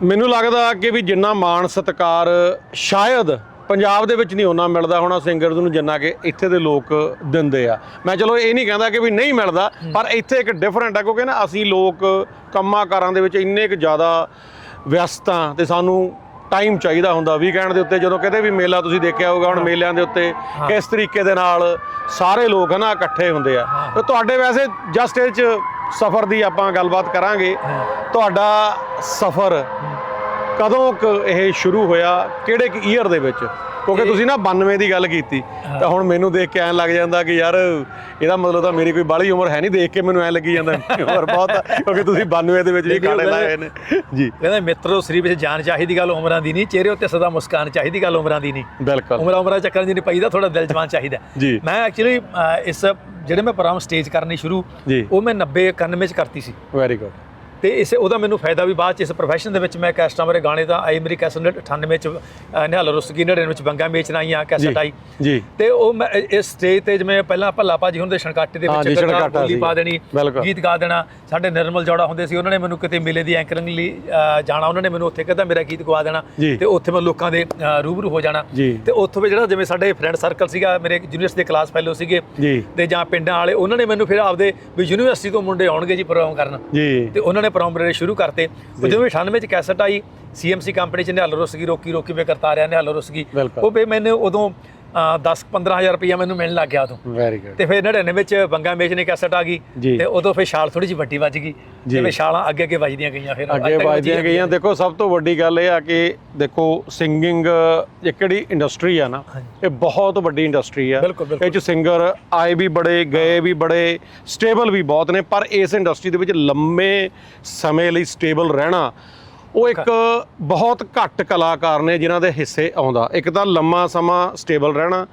ਮੈਨੂੰ ਲੱਗਦਾ ਕਿ ਵੀ ਜਿੰਨਾ ਮਾਣ ਸਤਿਕਾਰ ਸ਼ਾਇਦ ਪੰਜਾਬ ਦੇ ਵਿੱਚ ਨਹੀਂ ਉਹਨਾਂ ਮਿਲਦਾ ਹੋਣਾ ਸਿੰਗਰਸ ਨੂੰ ਜਿੰਨਾ ਕਿ ਇੱਥੇ ਦੇ ਲੋਕ ਦਿੰਦੇ ਆ। ਮੈਂ ਚਲੋ ਇਹ ਨਹੀਂ ਕਹਿੰਦਾ ਕਿ ਵੀ ਨਹੀਂ ਮਿਲਦਾ ਪਰ ਇੱਥੇ ਇੱਕ ਡਿਫਰੈਂਟ ਆ ਕਿਉਂਕਿ ਨਾ ਅਸੀਂ ਲੋਕ ਕੰਮਾਂ ਕਾਰਾਂ ਦੇ ਵਿੱਚ ਇੰਨੇ ਕੁ ਜ਼ਿਆਦਾ ਵਿਅਸਤ ਤੇ ਸਾਨੂੰ ਟਾਈਮ ਚਾਹੀਦਾ ਹੁੰਦਾ ਵੀਕਐਂਡ ਦੇ ਉੱਤੇ ਜਦੋਂ ਕਿਤੇ ਵੀ ਮੇਲਾ ਤੁਸੀਂ ਦੇਖਿਆ ਹੋਊਗਾ ਹੁਣ ਮੇਲਿਆਂ ਦੇ ਉੱਤੇ ਕਿਸ ਤਰੀਕੇ ਦੇ ਨਾਲ ਸਾਰੇ ਲੋਕ ਨਾ ਇਕੱਠੇ ਹੁੰਦੇ ਆ। ਤੇ ਤੁਹਾਡੇ ਵੈਸੇ ਜਸਟ ਇਹ ਚ ਸਫ਼ਰ ਦੀ ਆਪਾਂ ਗੱਲਬਾਤ ਕਰਾਂਗੇ। ਤੁਹਾਡਾ ਸਫ਼ਰ ਕਦੋਂ ਇਹ ਸ਼ੁਰੂ ਹੋਇਆ? ਕਿਹੜੇ ਕਿ ਈਅਰ ਦੇ ਵਿੱਚ? ਕਿਉਂਕਿ ਤੁਸੀਂ ਨਾ 92 ਦੀ ਗੱਲ ਕੀਤੀ ਤਾਂ ਹੁਣ ਮੈਨੂੰ ਦੇਖ ਕੇ ਐਂ ਲੱਗ ਜਾਂਦਾ ਕਿ ਯਾਰ ਇਹਦਾ ਮਤਲਬ ਤਾਂ ਮੇਰੀ ਕੋਈ ਬਾਹਲੀ ਉਮਰ ਹੈ ਨਹੀਂ ਦੇਖ ਕੇ ਮੈਨੂੰ ਐਂ ਲੱਗੀ ਜਾਂਦਾ ਉਮਰ ਬਹੁਤ ਕਿਉਂਕਿ ਤੁਸੀਂ 92 ਦੇ ਵਿੱਚ ਵੀ ਉਹ ਲਾਏ ਹੋਏ ਨੇ। ਜੀ। ਕਹਿੰਦੇ ਮਿੱਤਰੋ ਸਰੀਰ ਵਿੱਚ ਜਾਨ ਚਾਹੀਦੀ ਗੱਲ ਉਮਰਾਂ ਦੀ ਨਹੀਂ ਚਿਹਰੇ ਉੱਤੇ ਸਦਾ ਮੁਸਕਾਨ ਚਾਹੀਦੀ ਗੱਲ ਉਮਰਾਂ ਦੀ ਨਹੀਂ। ਬਿਲਕੁਲ। ਉਮਰਾਂ ਉਮਰਾਂ ਚੱਕਰਾਂ ਨਹੀਂ ਪਈਦਾ ਥੋੜਾ ਦਿਲ ਜਵਾਨ ਚਾਹੀਦਾ। ਜੀ। ਮੈਂ ਐਕਚੁਅਲੀ ਇਸ ਜਿਹੜੇ ਮੈਂ ਪ੍ਰੋਗਰਾਮ ਸਟੇਜ ਕਰਨੀ ਸ਼ੁਰੂ। ਉਹ ਮੈਂ 90 91 ਚ ਕਰਤੀ ਸੀ। ਵੈਰੀ ਗੁੱਡ ਤੇ ਇਸੇ ਉਹਦਾ ਮੈਨੂੰ ਫਾਇਦਾ ਵੀ ਬਾਅਦ ਚ ਇਸ profession ਦੇ ਵਿੱਚ ਮੈਂ ਕੈਸਟਾਂ ਬਾਰੇ ਗਾਣੇ ਤਾਂ ਆਈ ਮੇਰੀ ਕੈਸਟ 98 ਚ ਨਿਹਾਲ ਰੁਸਗੀ 99 ਵਿੱਚ ਬੰਗਾ ਵੇਚਣ ਆਈਆਂ ਕੈਸਟ ਆਈ ਜੀ ਤੇ ਉਹ ਮੈਂ ਇਸ ਸਟੇਜ ਤੇ ਜਿਵੇਂ ਪਹਿਲਾਂ ਭੱਲਾ ਭਾਜੀ ਹੁੰਦੇ ਛਣਕਾਟੇ ਦੇ ਵਿੱਚ ਛਣਕਾਟਾ ਬੋਲੀ। ਪਾ ਦੇਣੀ। ਗੀਤ ਗਾ ਦੇਣਾ ਸਾਡੇ ਨਿਰਮਲ ਜੋੜਾ ਹੁੰਦੇ ਸੀ ਉਹਨਾਂ ਨੇ ਮੈਨੂੰ ਕਿਤੇ ਮੇਲੇ ਦੀ ਐਂਕਰਿੰਗ ਲਈ ਜਾਣਾ ਉਹਨਾਂ ਨੇ ਮੈਨੂੰ ਉੱਥੇ ਕਹਿੰਦਾ ਮੇਰਾ ਗੀਤ ਗਵਾ ਦੇਣਾ। ਤੇ ਉੱਥੇ ਮੈਂ ਲੋਕਾਂ ਦੇ ਰੂਬਰੂ ਹੋ ਜਾਣਾ। ਤੇ ਉੱਥੋਂ ਵੀ ਜਿਹੜਾ ਜਿਵੇਂ ਸਾਡੇ ਫਰੈਂਡ ਸਰਕਲ ਸੀਗਾ ਮੇਰੇ ਯੂਨੀਵਰਸਿਟੀ ਦੇ ਕਲਾਸ ਫੈਲੋ ਸੀਗੇ। ਤੇ ਜਾਂ ਪਿੰਡਾਂ ਵਾਲੇ ਉਹਨਾਂ ਨੇ ਮੈਨੂੰ ਫਿਰ ਆਪਦੇ ਵੀ ਯੂਨੀਵਰਸਿਟੀ ਤੋਂ ਮੁੰਡੇ ਆਉਣਗੇ ਜੀ ਪ੍ਰੋਗਰਾਮ ਕਰਨ ਜੀ ਤੇ ਉਹਨਾਂ ਨੇ ਜਿਹੜੇ ਸ਼ੁਰੂ ਕਰਤੇ ਉਹ ਜਦੋਂ ਵੀ 98 ਚ ਕੈਸਟ ਆਈ ਸੀਐਮਸੀ ਕੰਪਨੀ ਚ ਨਿਹਾਲ ਰੁਸਗੀ ਰੋਕੀ ਰੋਕੀ ਵੇ ਕਰਤਾ ਰਿਹਾ ਨਿਹਾਲ ਰੁਸਗੀ। ਉਹ ਵੀ ਮੈਨੂੰ ਉਦੋਂ 10 15000 ਰੁਪਇਆ ਮੈਨੂੰ ਮਿਲਣ ਲੱਗ ਗਿਆ ਉਦੋਂ। ਵੈਰੀ ਗੁੱਡ ਤੇ ਫਿਰ 99 ਵਿੱਚ ਬੰਗਾ ਮੇਚ ਨੇ ਕੈਸਟ ਆ ਗਈ। ਤੇ ਉਦੋਂ ਫਿਰ ਛਾਲ ਥੋੜੀ ਜਿਹੀ ਵੱਡੀ ਵੱਜ ਗਈ। ਜਿਵੇਂ ਛਾਲਾਂ ਅੱਗੇ ਅੱਗੇ ਵੱਜਦੀਆਂ ਗਈਆਂ ਫਿਰ। ਅੱਗੇ ਵੱਜਦੀਆਂ ਵੱਜੀ ਗਈਆਂ। ਦੇਖੋ ਸਭ ਤੋਂ ਵੱਡੀ ਗੱਲ ਇਹ ਆ ਕਿ ਦੇਖੋ ਸਿੰਗਿੰਗ ਇੱਕ ਜਿਹੜੀ ਇੰਡਸਟਰੀ ਆ ਨਾ ਇਹ ਬਹੁਤ ਵੱਡੀ ਇੰਡਸਟਰੀ ਆ। ਇਹ ਚ ਸਿੰਗਰ ਆਏ ਵੀ ਬੜੇ ਗਏ ਵੀ ਬੜੇ ਸਟੇਬਲ ਵੀ ਬਹੁਤ ਨੇ ਪਰ ਇਸ ਇੰਡਸਟਰੀ ਦੇ ਵਿੱਚ ਲੰਮੇ ਸਮੇਂ ਲਈ ਸਟੇਬਲ ਰਹਿਣਾ ਉਹ ਇੱਕ ਬਹੁਤ ਘੱਟ ਕਲਾਕਾਰ ਨੇ ਜਿਨ੍ਹਾਂ ਦੇ ਹਿੱਸੇ ਆਉਂਦਾ। ਇੱਕ ਤਾਂ ਲੰਮਾ ਸਮਾਂ ਸਟੇਬਲ ਰਹਿਣਾ।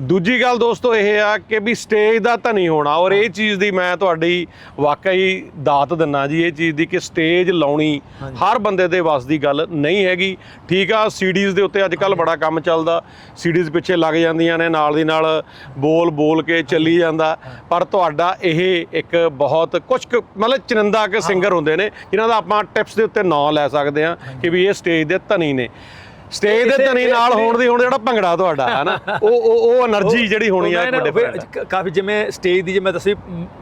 ਦੂਜੀ ਗੱਲ ਦੋਸਤੋ ਇਹ ਆ ਕਿ ਵੀ ਸਟੇਜ ਦਾ ਧਨੀ ਹੋਣਾ। ਔਰ ਇਹ ਚੀਜ਼ ਦੀ ਮੈਂ ਤੁਹਾਡੀ ਵਾਕਈ ਦਾਤ ਦਿੰਨਾ ਜੀ ਇਹ ਚੀਜ਼ ਦੀ ਕਿ ਸਟੇਜ ਲਾਉਣੀ ਹਰ ਬੰਦੇ ਦੇ ਵੱਸ ਦੀ ਗੱਲ ਨਹੀਂ ਹੈਗੀ। ਠੀਕ ਆ ਸੀਡੀਜ਼ ਦੇ ਉੱਤੇ ਅੱਜ ਕੱਲ ਬੜਾ ਕੰਮ ਚੱਲਦਾ। ਸੀਡੀਜ਼ ਪਿੱਛੇ ਲੱਗ ਜਾਂਦੀਆਂ ਨੇ ਨਾਲ ਦੀ ਨਾਲ ਬੋਲ ਬੋਲ ਕੇ ਚੱਲੀ ਜਾਂਦਾ। ਪਰ ਤੁਹਾਡਾ ਇਹ ਇੱਕ ਬਹੁਤ ਕੁਝ ਮਤਲਬ ਚਨੰਦਾ ਕੇ ਸਿੰਗਰ ਹੁੰਦੇ ਨੇ ਜਿਨ੍ਹਾਂ ਦਾ ਆਪਾਂ ਟਿਪਸ ਦੇ ਉੱਤੇ ਨਾਂ ਲੈ ਸਕਦੇ ਸਕਦੇ ਆ ਕਿ ਵੀ ਇਹ ਸਟੇਜ ਦੇ ਧਨੀ ਨੇ। ਸਟੇਜ ਦੇ ਧਨੀ ਨਾਲ ਹੋਣ ਦੀ ਹੁਣ ਜਿਹੜਾ ਭੰਗੜਾ ਤੁਹਾਡਾ ਹਨਾ? ਉਹ ਉਹ ਉਹ એનર્ਜੀ ਜਿਹੜੀ ਹੋਣੀ ਆ ਇੱਕ ਵੱਡੇ ਕਾਫੀ ਜਿਵੇਂ ਸਟੇਜ ਦੀ ਜੇ ਮੈਂ ਦੱਸੀ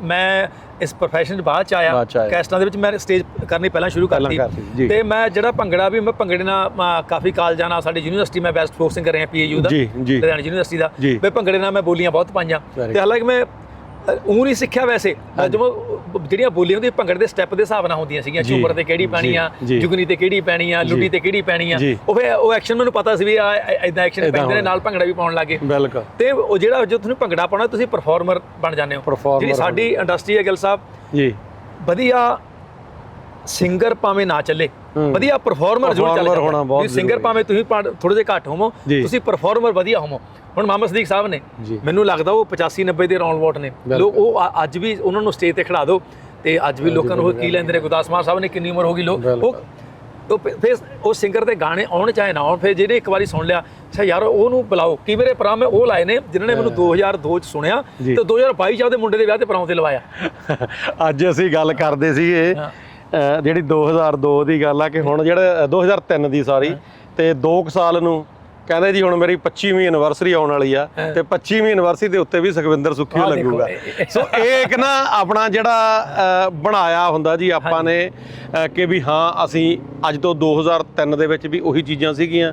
ਮੈਂ ਇਸ ਪ੍ਰੋਫੈਸ਼ਨ ਚ ਬਾਅਦ ਚ ਆਇਆ। ਕੈਸਟਾਂ ਦੇ ਵਿੱਚ ਮੈਂ ਸਟੇਜ ਕਰਨੀ ਪਹਿਲਾਂ ਸ਼ੁਰੂ ਕਰਤੀ। ਤੇ ਮੈਂ ਜਿਹੜਾ ਭੰਗੜਾ ਵੀ ਮੈਂ ਭੰਗੜੇ ਨਾਲ ਕਾਫੀ ਕਾਲ ਜਾਣਾ ਸਾਡੀ ਯੂਨੀਵਰਸਿਟੀ ਮੈਂ ਬੈਸਟ ਫੋਕਸਿੰਗ ਕਰ ਰਿਹਾ ਪੀਏਯੂ ਦਾ। ਲੁਧਿਆਣਾ ਯੂਨੀਵਰਸਿਟੀ ਦਾ। ਮੈਂ ਭੰਗੜੇ ਨਾਲ ਮੈਂ ਬੋਲੀਆਂ ਬਹੁਤ ਪਾਈਆਂ। ਤੇ ਹਾਲਾਂਕਿ ਮੈਂ ਉਹ ਨਹੀਂ ਸਿੱਖਿਆ ਵੈਸੇ ਜਦੋਂ ਜਿਹੜੀਆਂ ਬੋਲੀਆਂ ਹੁੰਦੀਆਂ ਭੰਗੜੇ ਦੇ ਸਟੈਪ ਦੇ ਹਿਸਾਬ ਨਾਲ ਹੁੰਦੀਆਂ ਸੀਗੀਆਂ ਝੂਮਰ ਤੇ ਕਿਹੜੀ ਪੈਣੀ ਆ। ਜੁਗਨੀ ਤੇ ਕਿਹੜੀ ਪੈਣੀ ਆ ਲੁੱਡੀ ਤੇ ਕਿਹੜੀ ਪੈਣੀ ਆ। ਉਹ ਫਿਰ ਉਹ ਐਕਸ਼ਨ ਮੈਨੂੰ ਪਤਾ ਸੀ ਵੀ ਆ ਇਦਾਂ ਐਕਸ਼ਨ ਪੈਂਦੇ ਨੇ। ਨਾਲ ਭੰਗੜਾ ਵੀ ਪਾਉਣ ਲੱਗੇ ਬਿਲਕੁਲ ਤੇ ਉਹ ਜਿਹੜਾ ਜੋ ਤੁਹਾਨੂੰ ਭੰਗੜਾ ਪਾਉਣਾ ਤੁਸੀਂ ਪਰਫਾਰਮਰ ਬਣ ਜਾਂਦੇ ਹੋ ਜਿਹੜੀ ਸਾਡੀ ਇੰਡਸਟਰੀ ਹੈ ਗਿਲ ਸਾਹਿਬ ਜੀ ਵਧੀਆ ਸਿੰਗਰ ਭਾਵੇਂ ਨਾ ਚੱਲੇ। ਵਧੀਆ ਪਰਫਾਰਮਰ ਜ਼ਰੂਰ ਚੱਲ ਸਿੰਗਰ। ਭਾਵੇਂ ਤੁਸੀਂ ਥੋੜੇ ਜਿਹਾ ਘੱਟ ਹੋਵੋ। ਤੁਸੀਂ ਪਰਫਾਰਮਰ ਵਧੀਆ ਹੋਵੋ ਹੁਣ ਮੁਹੰਮਦ ਸਦੀਕ ਸਾਹਿਬ ਨੇ। ਮੈਨੂੰ ਲੱਗਦਾ ਉਹ 85 90 ਦੇ ਰਾਉਂਡ ਵਾਟ ਨੇ। ਲੋਕ ਉਹ ਅੱਜ ਵੀ ਉਹਨਾਂ ਨੂੰ ਸਟੇਜ ਤੇ ਖੜਾ ਦਿਓ ਤੇ ਅੱਜ ਵੀ ਲੋਕਾਂ ਨੂੰ ਉਹ ਕੀ ਲੈਂਦੇ ਨੇ ਗੁਰਦਾਸ ਮਾਨ ਸਾਹਿਬ ਨੇ ਕਿੰਨੀ ਉਮਰ ਹੋ ਗਈ ਲੋਕ। ਉਹ ਉਹ ਫਿਰ- ਉਹ ਸਿੰਗਰ ਦੇ ਗਾਣੇ ਆਉਣ ਚਾਹੇ ਨਾ ਆਉਣ ਫਿਰ ਜਿਹਨੇ ਇੱਕ ਵਾਰੀ ਸੁਣ ਲਿਆ ਅੱਛਾ ਯਾਰ ਉਹਨੂੰ ਬੁਲਾਓ ਕੀ ਮੇਰੇ ਭਰਾ ਮੈਂ ਉਹ ਲਾਏ ਨੇ ਜਿਨ੍ਹਾਂ ਨੇ ਮੈਨੂੰ 2002 ਚ ਸੁਣਿਆ। ਤੇ 2022 ਚ ਆਪਦੇ ਮੁੰਡੇ ਦੇ ਵਿਆਹ ਤੇ ਪਰਾਉਂ ਤੇ ਲਵਾਇਆ ਅੱਜ ਅਸੀਂ ਗੱਲ ਕਰਦੇ ਸੀਗੇ ਜਿਹੜੀ 2002 ਦੀ ਗੱਲ ਆ ਕਿ ਹੁਣ ਜਿਹੜਾ 2003 ਦੀ ਸਾਰੀ ਤੇ 2 ਸਾਲ ਨੂੰ ਕਹਿੰਦੇ ਜੀ ਹੁਣ ਮੇਰੀ 25ਵੀਂ ਐਨਵਰਸਰੀ ਆਉਣ ਵਾਲੀ ਆ ਤੇ 25ਵੀਂ ਐਨਵਰਸਰੀ ਦੇ ਉੱਤੇ ਵੀ ਸੁਖਵਿੰਦਰ ਸੁੱਖੀ ਲੱਗੂਗਾ। ਸੋ ਇਹ। ਇੱਕ ਨਾ ਆਪਣਾ ਜਿਹੜਾ ਬਣਾਇਆ ਹੁੰਦਾ ਜੀ ਆਪਾਂ ਨੇ ਕਿ ਵੀ ਹਾਂ ਅਸੀਂ ਅੱਜ ਤੋਂ 2003 ਦੇ ਵਿੱਚ ਵੀ ਉਹੀ ਚੀਜ਼ਾਂ ਸੀਗੀਆਂ।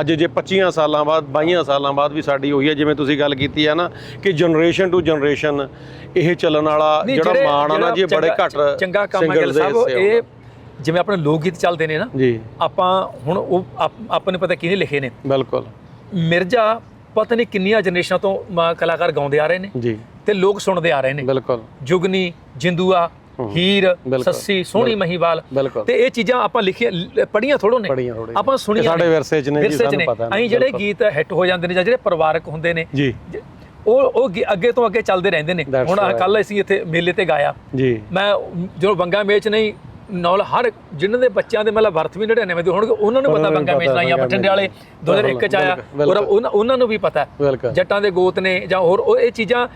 ਅੱਜ ਜੇ 25 ਸਾਲਾਂ ਬਾਅਦ 22 ਸਾਲਾਂ ਬਾਅਦ ਵੀ ਸਾਡੀ ਉਹੀ ਹੈ ਜਿਵੇਂ ਤੁਸੀਂ ਗੱਲ ਕੀਤੀ ਆ ਨਾ ਕਿ ਜਨਰੇਸ਼ਨ ਟੂ ਜਨਰੇਸ਼ਨ ਇਹ ਚੱਲਣ ਵਾਲਾ ਜਿਹੜਾ ਮਾਣ ਆ ਨਾ ਜੀ ਬੜੇ ਘੱਟ ਚੰਗਾ ਕੰਮ ਹੈ ਸਾਹਿਬ ਇਹ ਜਿਵੇਂ ਆਪਣੇ ਲੋਕ ਗੀਤ ਚੱਲਦੇ ਨੇ ਨਾ ਜੀ। ਆਪਾਂ ਹੁਣ ਉਹ ਆਪ- ਆਪਾਂ ਨੂੰ ਪਤਾ ਕਿਹਨੇ ਲਿਖੇ ਨੇ। ਬਿਲਕੁਲ। ਮਿਰਜ਼ਾ ਪਤਾ ਨਹੀਂ ਕਿੰਨੀਆਂ ਜਨਰੇਸ਼ਨਾਂ ਤੋਂ ਕਲਾਕਾਰ ਗਾਉਂਦੇ ਆ ਰਹੇ ਨੇ ਜੀ। ਤੇ ਲੋਕ ਸੁਣਦੇ ਆ ਰਹੇ ਨੇ। ਬਿਲਕੁਲ। ਜੁਗਨੀ ਜਿੰਦੂਆ ਹੀਰ। ਸੱਸੀ ਸੋਹਣੀ ਮਹੀਵਾਲ। ਤੇ ਇਹ ਚੀਜ਼ਾਂ ਆਪਾਂ ਲਿਖੀਆਂ ਪੜੀਆਂ ਥੋੜੋ ਨੇ। ਆਪਾਂ ਸੁਣੀਆਂ ਸਾਡੇ। ਵਿਰਸੇ 'ਚ ਨੇ ਜੀ, ਸਾਨੂੰ। ਪਤਾ ਨੇ, ਅਸੀਂ ਜਿਹੜੇ। ਗੀਤ ਹਿੱਟ ਹੋ ਜਾਂਦੇ ਨੇ ਜਾਂ ਜਿਹੜੇ ਪਰਿਵਾਰਕ ਹੁੰਦੇ ਨੇ ਜੀ। ਉਹ ਉਹ ਅੱਗੇ ਤੋਂ ਅੱਗੇ ਚੱਲਦੇ ਰਹਿੰਦੇ ਨੇ। ਹੁਣ. ਕੱਲ ਅਸੀਂ ਇੱਥੇ ਮੇਲੇ ਤੇ ਗਾਇਆ ਜੀ। ਮੈਂ ਜਦੋਂ ਬੰਗਾ ਮੇਚ ਨਹੀਂ ਨੌਲ ਹਰ ਜਿਨ੍ਹਾਂ ਦੇ ਬੱਚਿਆਂ ਦੇ ਮਤਲਬ ਵਰਤ ਵੀ 99 ਦੇ ਹੋਣਗੇ ਉਹਨਾਂ ਨੂੰ ਪਤਾ ਬੰਗਾ ਮੇਚ ਬੰਗਾ ਬਠਿੰਡੇ ਵਾਲੇ 2001 ਚ ਆਇਆ ਔਰ ਉਹਨਾਂ- ਨੂੰ ਵੀ ਪਤਾ। ਜੱਟਾਂ ਦੇ ਗੋਤ ਨੇ ਜਾਂ ਹੋਰ ਉਹ ਇਹ ਚੀਜ਼ਾਂ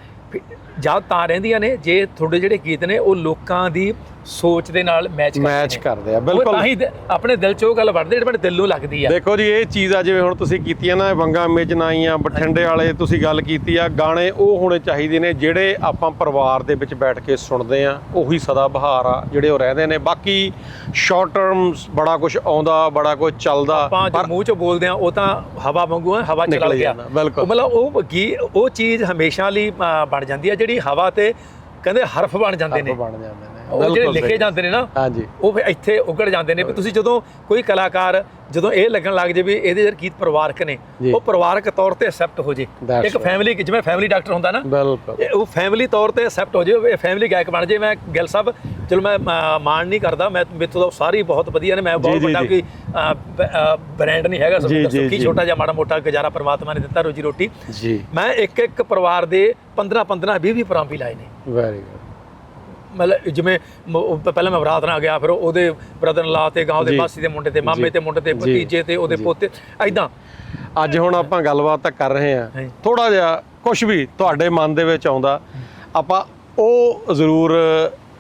ਜਾਂ ਤਾਂ ਰਹਿੰਦੀਆਂ ਨੇ ਜੇ ਤੁਹਾਡੇ ਜਿਹੜੇ ਗੀਤ ਨੇ ਉਹ ਲੋਕਾਂ ਦੀ ਸੋਚ ਦੇ ਨਾਲ ਮੈਚ ਕਰਦੇ ਮੈਚ। ਕਰਦੇ ਆ ਬਿਲਕੁਲ। ਤਾਂ ਹੀ ਆਪਣੇ ਦਿਲ ਚੋਂ ਉਹ ਗੱਲ ਵੜਦੇ ਜਿਹੜੇ ਦਿਲ ਨੂੰ ਲੱਗਦੀ ਆ। ਦੇਖੋ ਜੀ ਇਹ ਚੀਜ਼ ਆ ਜਿਵੇਂ ਹੁਣ ਤੁਸੀਂ ਕੀਤੀਆਂ ਨਾ ਵੰਗਾ ਮੇਜਨਾਈਆਂ ਬਠਿੰਡੇ ਵਾਲੇ ਤੁਸੀਂ ਗੱਲ ਕੀਤੀ ਆ ਗਾਣੇ ਉਹ ਹੋਣੇ ਚਾਹੀਦੇ ਨੇ ਜਿਹੜੇ ਆਪਾਂ ਪਰਿਵਾਰ ਦੇ ਵਿੱਚ ਬੈਠ ਕੇ ਸੁਣਦੇ ਆ ਉਹੀ ਸਦਾ ਬਹਾਰ ਆ ਜਿਹੜੇ ਉਹ ਰਹਿੰਦੇ ਨੇ। ਬਾਕੀ ਸ਼ਾਰਟ ਟਰਮਸ ਬੜਾ ਕੁਝ ਆਉਂਦਾ ਬੜਾ ਕੁਝ ਚੱਲਦਾ ਆਪਾਂ ਜੋ ਮੂੰਹ ਚੋਂ ਬੋਲਦੇ ਆ ਉਹ ਤਾਂ ਹਵਾ ਵਾਂਗੂ ਆ ਹਵਾ ਚਲ ਗਿਆ। ਮਤਲਬ ਉਹ ਉਹ ਚੀਜ਼ ਹਮੇਸ਼ਾ ਲਈ ਬਣ ਜਾਂਦੀ ਆ ਜਿਹੜੀ ਹਵਾ ਤੇ ਕਹਿੰਦੇ ਹਰਫ ਬਣ ਜਾਂਦੇ ਨੇ। ਬਣ ਜਾਂਦੇ ਨੇ। ਉਹ ਜਿਹੜੇ ਲਿਖੇ। ਜਾਂਦੇ ਨੇ ਨਾ ਹਾਂਜੀ ਉਹ ਫਿਰ ਇੱਥੇ ਉਗੜ ਜਾਂਦੇ ਨੇ ਵੀ ਤੁਸੀਂ ਜਦੋਂ ਕੋਈ ਕਲਾਕਾਰ ਜਦੋਂ ਇਹ ਲੱਗਣ ਲੱਗ ਜੇ ਵੀ ਇਹਦੇ ਜਿਹੜੇ ਗੀਤ ਪਰਿਵਾਰਕ ਨੇ। ਉਹ ਪਰਿਵਾਰਕ ਤੌਰ ਤੇ ਐਕਸੈਪਟ ਹੋ ਜੇ ਇੱਕ. ਫੈਮਿਲੀ ਜਿਵੇਂ ਫੈਮਿਲੀ ਡਾਕਟਰ ਹੁੰਦਾ ਨਾ ਉਹ ਫੈਮਿਲੀ ਤੌਰ ਤੇ ਐਕਸੈਪਟ ਹੋ ਜੇ ਇਹ ਫੈਮਿਲੀ ਗਾਇਕ ਬਣ ਜੇ ਮੈਂ ਗਿੱਲ ਸਾਹਿਬ ਚਲੋ ਮੈਂ ਮਾਣ ਨਹੀਂ ਕਰਦਾ ਮੈਂ ਮੇਥੋਂ ਤਾਂ ਸਾਰੀ ਬਹੁਤ ਵਧੀਆ ਨੇ ਮੈਂ ਬਹੁਤ ਵੱਡਾ। ਕੋਈ ਬ੍ਰਾਂਡ ਨਹੀਂ ਹੈਗਾ ਜੀ, ਸੁਖੀ ਜੀ। ਛੋਟਾ ਜਿਹਾ ਮਾੜਾ ਮੋਟਾ ਗੁਜ਼ਾਰਾ ਪਰਮਾਤਮਾ ਨੇ ਦਿੱਤਾ ਰੋਜੀ ਰੋਟੀ ਜੀ ਮੈਂ ਇੱਕ ਇੱਕ ਪਰਿਵਾਰ ਦੇ 15 15 20 20 ਪਰਾਂ ਵੀ ਲਾਏ ਨੇ ਵੈਰੀ ਗੁੱਡ ਮਤਲਬ ਜਿਵੇਂ ਪਹਿਲਾਂ ਮੈਂ ਬਰਾਤ ਨਾਲ ਗਿਆ ਫਿਰ ਉਹਦੇ ਬ੍ਰਦਰ ਲਾ ਤੇ ਗਾਂ ਜੀ। ਮਾਸੀ ਦੇ ਮੁੰਡੇ ਤੇ ਮਾਮੇ। ਤੇ ਮੁੰਡੇ ਤੇ। ਭਤੀਜੇ ਤੇ ਉਹਦੇ ਪੋਤੇ ਐਦਾਂ ਅੱਜ ਹੁਣ ਆਪਾਂ ਗੱਲਬਾਤ ਤਾਂ ਕਰ ਰਹੇ ਹਾਂ ਹਾਂਜੀ। ਥੋੜਾ ਜਿਹਾ ਕੁਝ ਵੀ ਤੁਹਾਡੇ ਮਨ ਦੇ ਵਿੱਚ ਆਉਂਦਾ ਆਪਾਂ ਉਹ ਜ਼ਰੂਰ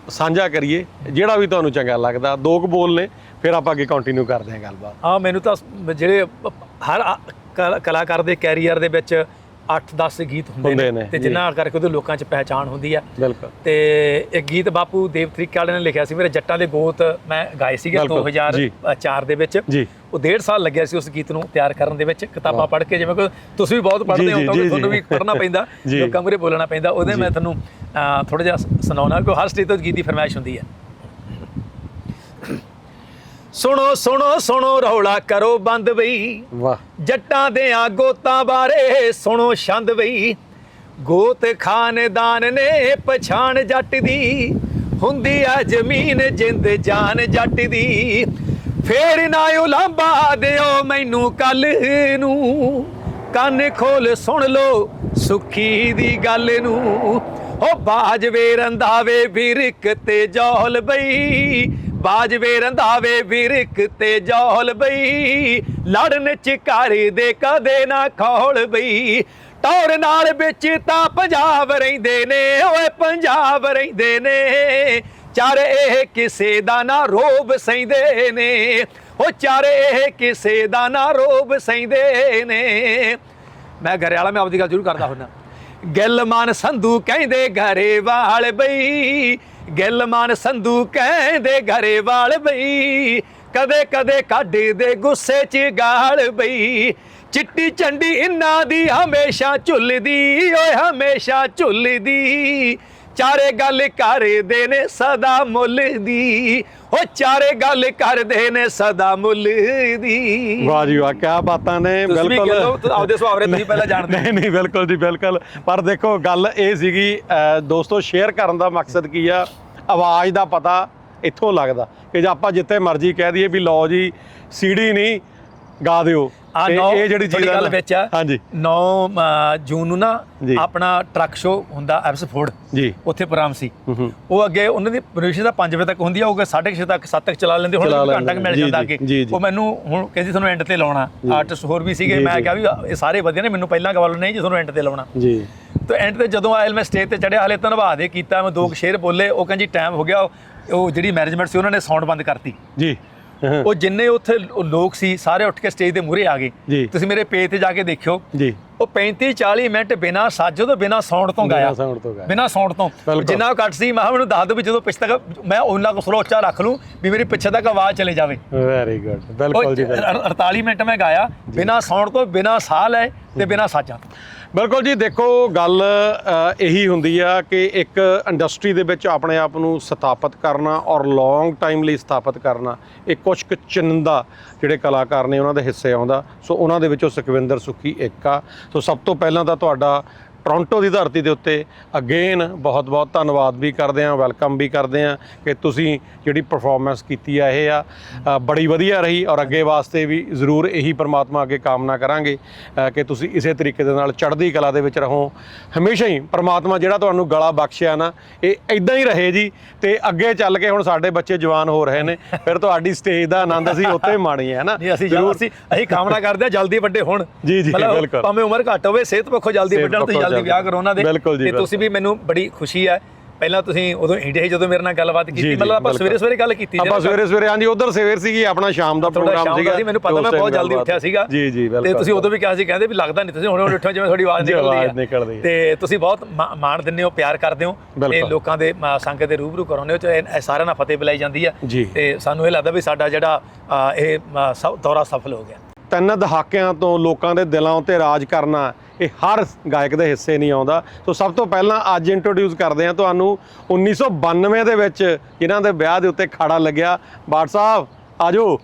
ਸਾਂਝਾ ਕਰੀਏ ਜਿਹੜਾ ਵੀ ਤੁਹਾਨੂੰ ਚੰਗਾ ਲੱਗਦਾ ਦੋ ਕੁ ਬੋਲ ਨੇ ਫਿਰ ਆਪਾਂ ਅੱਗੇ ਕੰਟੀਨਿਊ ਕਰਦੇ ਹਾਂ ਗੱਲਬਾਤ ਆ ਮੈਨੂੰ ਤਾਂ ਜਿਹੜੇ ਹਰ ਆ- ਕਲਾ- ਕਲਾਕਾਰ ਦੇ ਕੈਰੀਅਰ ਦੇ ਵਿੱਚ 8-10 ਗੀਤ ਹੁੰਦੇ ਨੇ ਤੇ ਜੀ। ਜਿਨ੍ਹਾਂ ਕਰਕੇ ਉਹਦੇ ਲੋਕਾਂ 'ਚ ਪਹਿਚਾਣ ਹੁੰਦੀ ਆ ਬਿਲਕੁਲ ਤੇ ਇੱਕ ਗੀਤ ਬਾਪੂ ਦੇਵ ਤਰੀਕੇ ਵਾਲੇ ਨੇ ਲਿਖਿਆ ਸੀ ਮੇਰੇ ਜੱਟਾਂ ਦੇ ਗੋਤ ਮੈਂ ਗਾਏ ਸੀਗੇ ਬਿਲਕੁਲ, ਜੀ। 2004 ਦੇ ਵਿੱਚ। ਉਹ ਡੇਢ ਸਾਲ ਲੱਗਿਆ ਸੀ ਉਸ ਗੀਤ ਨੂੰ ਤਿਆਰ ਕਰਨ ਦੇ ਵਿੱਚ ਕਿਤਾਬਾਂ ਪੜ੍ਹ ਕੇ ਜਿਵੇਂ ਕਿ ਤੁਸੀਂ ਵੀ ਬਹੁਤ ਪੜ੍ਹਦੇ ਹੋ ਤੁਹਾਨੂੰ। ਵੀ ਪੜ੍ਹਨਾ ਪੈਂਦਾ। ਲੋਕਾਂ ਮੂਹਰੇ ਬੋਲਣਾ ਪੈਂਦਾ ਉਹਦੇ ਮੈਂ ਤੁਹਾਨੂੰ ਥੋੜਾ ਜਿਹਾ ਸੁਣਾਉਣਾ ਕਿ ਹਰ ਸਟੇਜ ਤੋਂ ਗੀਤ ਦੀ ਫਰਮਾਇਸ਼ ਹੁੰਦੀ ਹੈ ਸੁਣੋ ਸੁਣੋ ਸੁਣੋ ਰੌਲਾ ਕਰੋ ਬੰਦ ਬਈ। ਵਾਹ। ਜੱਟਾਂ ਦੇ ਆ ਗੋਤਾਂ ਬਾਰੇ ਸੁਣੋ ਛੰਦ ਬਈ। ਗੋਤ ਖਾਨਦਾਨ ਨੇ ਪਛਾਣ ਜੱਟ ਦੀ। ਹੁੰਦੀ ਆ ਜ਼ਮੀਨ ਜਿੰਦ ਜਾਨ ਜੱਟ ਦੀ। ਫੇਰ ਨਾ ਉਲਾਂਬਾ ਦਿਓ ਮੈਨੂੰ ਕੱਲ ਨੂੰ। ਕੰਨ ਖੋਲ ਸੁਣ ਲੋ ਸੁਖੀ ਦੀ ਗੱਲ ਨੂੰ। ਓ ਬਾਜਵੇ ਰੰਧਾਵੇ ਬਿਰਕ ਤੇ ਜੌਲ ਬਈ। ਬਾਜਵੇ ਰੰਧਾਵੇ ਬਿਰਕ ਤੇ ਜੌਲ ਬਈ। ਲੜਨ ਚਿਕਾਰੇ ਦੇ ਕਦੇ ਨਾ ਖੋਲ ਬਈ। ਟੌਰ ਨਾਲ ਵਿੱਚ ਤਾਂ ਪੰਜਾਬ ਰਹਿੰਦੇ ਨੇ, ਓਏ ਪੰਜਾਬ ਰਹਿੰਦੇ ਨੇ। ਚਾਰੇ ਇਹ ਕਿਸੇ ਦਾ ਨਾ ਰੋਬ ਸੈਂਦੇ ਨੇ। ਓ ਚਾਰੇ ਇਹ ਕਿਸੇ ਦਾ ਨਾ ਰੋਬ ਸੈਂਦੇ ਨੇ। ਮੈਂ ਘਰੇ ਵਾਲਾ, ਮੈਂ ਆਪਦੀ ਗੱਲ ਜ਼ਰੂਰ ਕਰਦਾ ਹੁੰਨਾ। ਗਿੱਲਮਾਨ ਸੰਧੂ ਕਹਿੰਦੇ ਘਰੇ ਵਾਲ ਬਈ। ਗਿੱਲ ਗਿੱਲਮਾਨ ਸੰਧੂ ਕਹਿੰਦੇ ਘਰੇ ਵਾਲ ਬਈ, ਕਦੇ ਕਦੇ ਕੱਢਦੇ ਗੁੱਸੇ 'ਚ ਗਾਲ ਬਈ। ਚਿੱਟੀ ਚੰਡੀ ਇੰਨਾ ਦੀ ਹਮੇਸ਼ਾ ਝੁੱਲਦੀ, ਓਏ ਹਮੇਸ਼ਾ ਝੁੱਲਦੀ। ਚਾਰੇ ਗੱਲ ਕਰਦੇ ਨੇ ਸਦਾ ਮੁੱਲ ਦੀ। ਓ ਚਾਰੇ ਗੱਲ ਕਰਦੇ ਨੇ ਸਦਾ ਮੁੱਲ ਦੀ। ਵਾਹ ਜੀ ਵਾਹ ਕੀ ਬਾਤਾਂ ਨੇ ਬਿਲਕੁਲ। ਆਪਦੇ ਸੁਭਾਅ ਬਾਰੇ ਤੁਸੀਂ ਪਹਿਲਾਂ ਜਾਣਦੇ। ਨਹੀਂ ਨਹੀਂ ਬਿਲਕੁਲ ਜੀ ਬਿਲਕੁਲ। ਪਰ ਦੇਖੋ ਗੱਲ ਇਹ ਸੀਗੀ ਦੋਸਤੋ ਸ਼ੇਅਰ ਕਰਨ ਦਾ ਮਕਸਦ ਕੀ ਆ? ਆਵਾਜ਼ ਦਾ ਪਤਾ ਇੱਥੋਂ ਲੱਗਦਾ ਕਿ ਜੇ ਆਪਾਂ ਜਿੱਥੇ ਮਰਜ਼ੀ ਕਹਿ ਦਈਏ ਵੀ ਲਓ ਜੀ ਸੀਡੀ ਨਹੀਂ ਗਾ ਦਿਓ। ਆ ਤੇ ਇਹ ਜਿਹੜੀ ਚੀਜ਼ ਆ ਗੱਲ ਨਾ- ਵਿੱਚ ਆ। ਹਾਂਜੀ। 9 ਜੂਨ ਨੂੰ ਨਾ ਜੀ। ਆਪਣਾ ਟਰੱਕ ਸ਼ੋ ਹੁੰਦਾ ਐਪਸਫੋਰਡ ਜੀ। ਉੱਥੇ ਪ੍ਰੋਗਰਾਮ ਸੀ। ਹੂੰ ਹੂੰ। ਉਹ ਅੱਗੇ ਉਹਨਾਂ ਦੀ ਪਰਮਿਸ਼ਨ ਦਾ 5 ਵਜੇ ਤੱਕ ਹੁੰਦੀ ਆ ਉਹ 6:30 ਤੱਕ 7 ਤੱਕ ਚਲਾ ਲੈਂਦੇ ਹੁਣ ਚਲਾ ਘੰਟਾ ਕੁ ਮਿਲ ਜਾਂਦਾ ਜੀ, ਅੱਗੇ। ਜੀ, ਜੀ। ਉਹ ਮੈਨੂੰ ਹੁਣ ਕਹਿੰਦੀ ਤੁਹਾਨੂੰ ਐਂਡ ਤੇ ਲਾਉਣਾ। ਆਰਟਿਸਟ ਹੋਰ ਵੀ ਸੀਗੇ ਜੀ, ਮੈਂ ਜੀ। ਕਿਹਾ ਵੀ ਇਹ ਸਾਰੇ ਵਧੀਆ ਨੇ ਮੈਨੂੰ ਪਹਿਲਾਂ ਕਵਾਲ ਨਹੀਂ ਜੀ ਤੁਹਾਨੂੰ ਐਂਡ ਤੇ ਲਾਉਣਾ। ਜੀ। ਤੇ ਐਂਡ ਤੇ ਜਦੋਂ ਆਇਲ ਮੈਂ ਸਟੇਜ ਤੇ ਚੜਿਆ ਹਲੇ ਧੰਨਵਾਦ ਦੇ ਕੀਤਾ ਮੈਂ ਦੋ ਕੁ ਸ਼ੇਰ ਬੋਲੇ ਉਹ ਕਹਿੰਦੀ ਟਾਈਮ ਹੋ ਗਿਆ ਉਹ- ਉਹ ਜਿਹੜੀ ਮੈਨੇਜਮੈਂਟ ਸੀ ਉਹਨਾਂ ਨੇ ਸਾਊਂਡ ਬੰਦ ਕਰਤੀ। ਜੀ। ਉਹ ਜਿੰਨੇ ਉੱਥੇ ਲੋਕ ਸੀ ਸਾਰੇ ਉੱਠ ਕੇ ਸਟੇਜ ਦੇ ਮੂਹਰੇ ਆ। ਗਏ। ਤੁਸੀਂ ਮੇਰੇ ਪੇਜ ਤੇ ਜਾ ਕੇ ਦੇਖਿਓ। ਜੀ। ਉਹ 35 40 ਮਿੰਟ ਬਿਨਾ ਸਾਜੋ ਤੋਂ ਬਿਨਾ ਸਾਊਂਡ ਤੋਂ ਗਾਇਆ। ਬਿਨਾਂ ਸਾਊਂਡ ਤੋਂ। ਜਿੰਨਾ ਕੱਟ ਸੀ ਮੈਂ ਮੈਨੂੰ ਦੱਸ ਦਿਓ ਵੀ ਜਦੋਂ ਪਿੱਛੇ ਤੱਕ ਮੈਂ ਉਹਨਾਂ ਕੋ ਸਲੋ ਉੱਚਾ ਰੱਖ ਲੂੰ ਵੀ ਮੇਰੀ ਪਿੱਛੇ ਤੱਕ ਆਵਾਜ਼ ਚਲੇ ਜਾਵੇ। ਵੈਰੀ ਗੁੱਡ ਬਿਲਕੁਲ ਜੀ ਬਿਲਕੁਲ। 48 ਮਿੰਟ ਮੈਂ ਗਾਇਆ। ਬਿਨਾ ਸਾਊਂਡ ਤੋਂ ਬਿਨਾ ਸਾਹ ਲੈ ਤੇ ਬਿਨਾ ਸਾਜਾਂ ਬਿਲਕੁਲ ਜੀ, ਦੇਖੋ, ਗੱਲ ਇਹੀ ਹੁੰਦੀ ਆ ਕਿ ਇੱਕ ਇੰਡਸਟਰੀ ਦੇ ਵਿੱਚ ਆਪਣੇ ਆਪ ਨੂੰ ਸਥਾਪਿਤ ਕਰਨਾ ਔਰ ਲੌਂਗ ਟਾਈਮ ਲਈ ਸਥਾਪਿਤ ਕਰਨਾ, ਇਹ ਕੁਝ ਕੁ ਚਿੰਦਾ ਜਿਹੜੇ ਕਲਾਕਾਰ ਨੇ ਉਹਨਾਂ ਦੇ ਹਿੱਸੇ ਆਉਂਦਾ। ਸੋ ਉਹਨਾਂ ਦੇ ਵਿੱਚੋਂ ਸੁਖਵਿੰਦਰ ਸੁੱਖੀ ਇੱਕ ਆ ਸੋ ਸਭ ਤੋਂ ਪਹਿਲਾਂ ਤਾਂ ਤੁਹਾਡਾ ਟੋਰਾਂਟੋ ਦੀ ਧਰਤੀ ਦੇ ਉੱਤੇ ਅਗੇਨ ਬਹੁਤ-ਬਹੁਤ ਧੰਨਵਾਦ ਵੀ ਕਰਦੇ ਆ ਵੈਲਕਮ ਵੀ ਕਰਦੇ ਆ ਕਿ ਤੁਸੀਂ ਜਿਹੜੀ ਪਰਫਾਰਮੈਂਸ ਕੀਤੀ ਆ ਇਹ ਆ। ਬੜੀ ਵਧੀਆ ਰਹੀ ਔਰ ਅੱਗੇ ਵਾਸਤੇ ਵੀ ਜ਼ਰੂਰ ਇਹੀ ਪਰਮਾਤਮਾ ਅੱਗੇ ਕਾਮਨਾ ਕਰਾਂਗੇ ਕਿ ਤੁਸੀਂ ਇਸੇ ਤਰੀਕੇ ਦੇ ਨਾਲ ਚੜ੍ਹਦੀ ਕਲਾ ਦੇ ਵਿੱਚ ਰਹੋ। ਹਮੇਸ਼ਾ ਹੀ ਪਰਮਾਤਮਾ ਜਿਹੜਾ ਤੁਹਾਨੂੰ ਗਲਾ ਬਖਸ਼ਿਆ ਨਾ ਇਹ ਇਦਾਂ ਹੀ ਰਹੇ ਜੀ ਤੇ ਅੱਗੇ ਚੱਲ ਕੇ ਹੁਣ ਸਾਡੇ ਬੱਚੇ ਜਵਾਨ ਹੋ ਰਹੇ ਨੇ ਫਿਰ ਤੁਹਾਡੀ ਸਟੇਜ ਦਾ ਆਨੰਦ ਅਸੀਂ ਉੱਥੇ ਮਾਣੀਏ ਹੈ ਨਾ ਅਸੀਂ ਜਲ- ਅਸੀਂ ਅਸੀਂ ਕਾਮਨਾ ਕਰਦੇ ਹਾਂ ਜਲਦੀ ਵੱਡੇ ਹੋਣ। ਜੀ, ਜੀ, ਬਿਲਕੁਲ। ਭਾਵੇਂ ਉਮਰ ਘੱਟ ਹੋਵੇ ਸਿਹਤ ਪੱਖੋਂ ਜਲਦੀ ਵੱਡਣ ਪੱਖੋਂ ਜਲਦੀ ਵਿਆਹ। ਕਰੋ ਉਹਨਾਂ ਦੇ ਜੀ, ਤੇ ਤੁਸੀਂ ਵੀ ਮੈਨੂੰ ਬੜੀ ਖੁਸ਼ੀ ਹੈ। ਪਹਿਲਾਂ ਤੁਸੀਂ ਉਦੋਂ ਇੰਡੀਆ 'ਚ ਜਦੋਂ ਮੇਰੇ ਨਾਲ ਗੱਲਬਾਤ ਜੀ, ਕੀਤੀ ਜੀ, ਮਤਲਬ ਆਪਾਂ। ਸਵੇਰੇ ਸਵੇਰੇ ਗੱਲ ਕੀਤੀ ਆਪਾਂ ਸਵੇਰੇ ਸਵੇਰੇ ਹਾਂਜੀ ਉਧਰ ਸਵੇਰ ਸੀਗੀ ਆਪਣਾ ਸ਼ਾਮ ਦਾ ਪ੍ਰੋਗਰਾਮ ਸੀਗਾ। ਮੈਨੂੰ ਪਤਾ ਮੈਂ ਬਹੁਤ ਜਲਦੀ ਉੱਠਿਆ ਸੀਗਾ। ਜੀ ਜੀ ਬਿਲਕੁਲ। ਤੇ ਤੁਸੀਂ ਉਦੋਂ ਵੀ ਕਿਹਾ ਸੀ ਕਹਿੰਦੇ ਵੀ ਲੱਗਦਾ ਨਹੀਂ ਤੁਸੀਂ ਹੁਣ ਹੁਣ ਉੱਠੋ ਜਿਵੇਂ ਤੁਹਾਡੀ ਆਵਾਜ਼ ਜੀ, ਨਿਕਲਦੀ ਆਵਾਜ਼ ਨਿਕਲਦੀ ਹੈ। ਤੇ ਤੁਸੀਂ ਬਹੁਤ ਮਾਣ ਦਿੰਦੇ ਹੋ ਪਿਆਰ ਕਰਦੇ ਹੋ। ਤੇ। ਲੋਕਾਂ ਦੇ ਸੰਗਤ ਦੇ ਰੂਬਰੂ ਕਰਾਉਂਦੇ ਹੋ ਤੇ ਸਾਰਿਆਂ ਨਾਲ ਫਤਿਹ ਬੁਲਾਈ ਜਾਂਦੀ ਆ ਜੀ। ਤੇ ਸਾਨੂੰ ਇਹ ਲੱਗਦਾ ਵੀ ਸਾਡਾ ਜਿਹੜਾ ਇਹ ਦੌਰਾ ਸਫਲ ਹੋ ਗਿਆ। ਤਿੰਨ ਦਹਾਕਿਆਂ ਤੋਂ ਲੋਕਾਂ ਦੇ ਦਿਲਾਂ ਉੱਤੇ ਰਾਜ ਕਰਨਾ ਇਹ ਹਰ ਗਾਇਕ ਦੇ ਹਿੱਸੇ ਨਹੀਂ ਆਉਂਦਾ। ਸੋ ਸਭ ਤੋਂ ਪਹਿਲਾਂ ਅੱਜ ਇੰਟਰੋਡਿਊਸ ਕਰਦੇ ਹਾਂ ਤੁਹਾਨੂੰ 1992 ਦੇ ਵਿੱਚ ਜਿਨ੍ਹਾਂ ਦੇ ਵਿਆਹ ਦੇ ਉੱਤੇ ਖਾੜਾ ਲੱਗਿਆ। ਬਾਟ ਸਾਹਿਬ ਆਜੋ।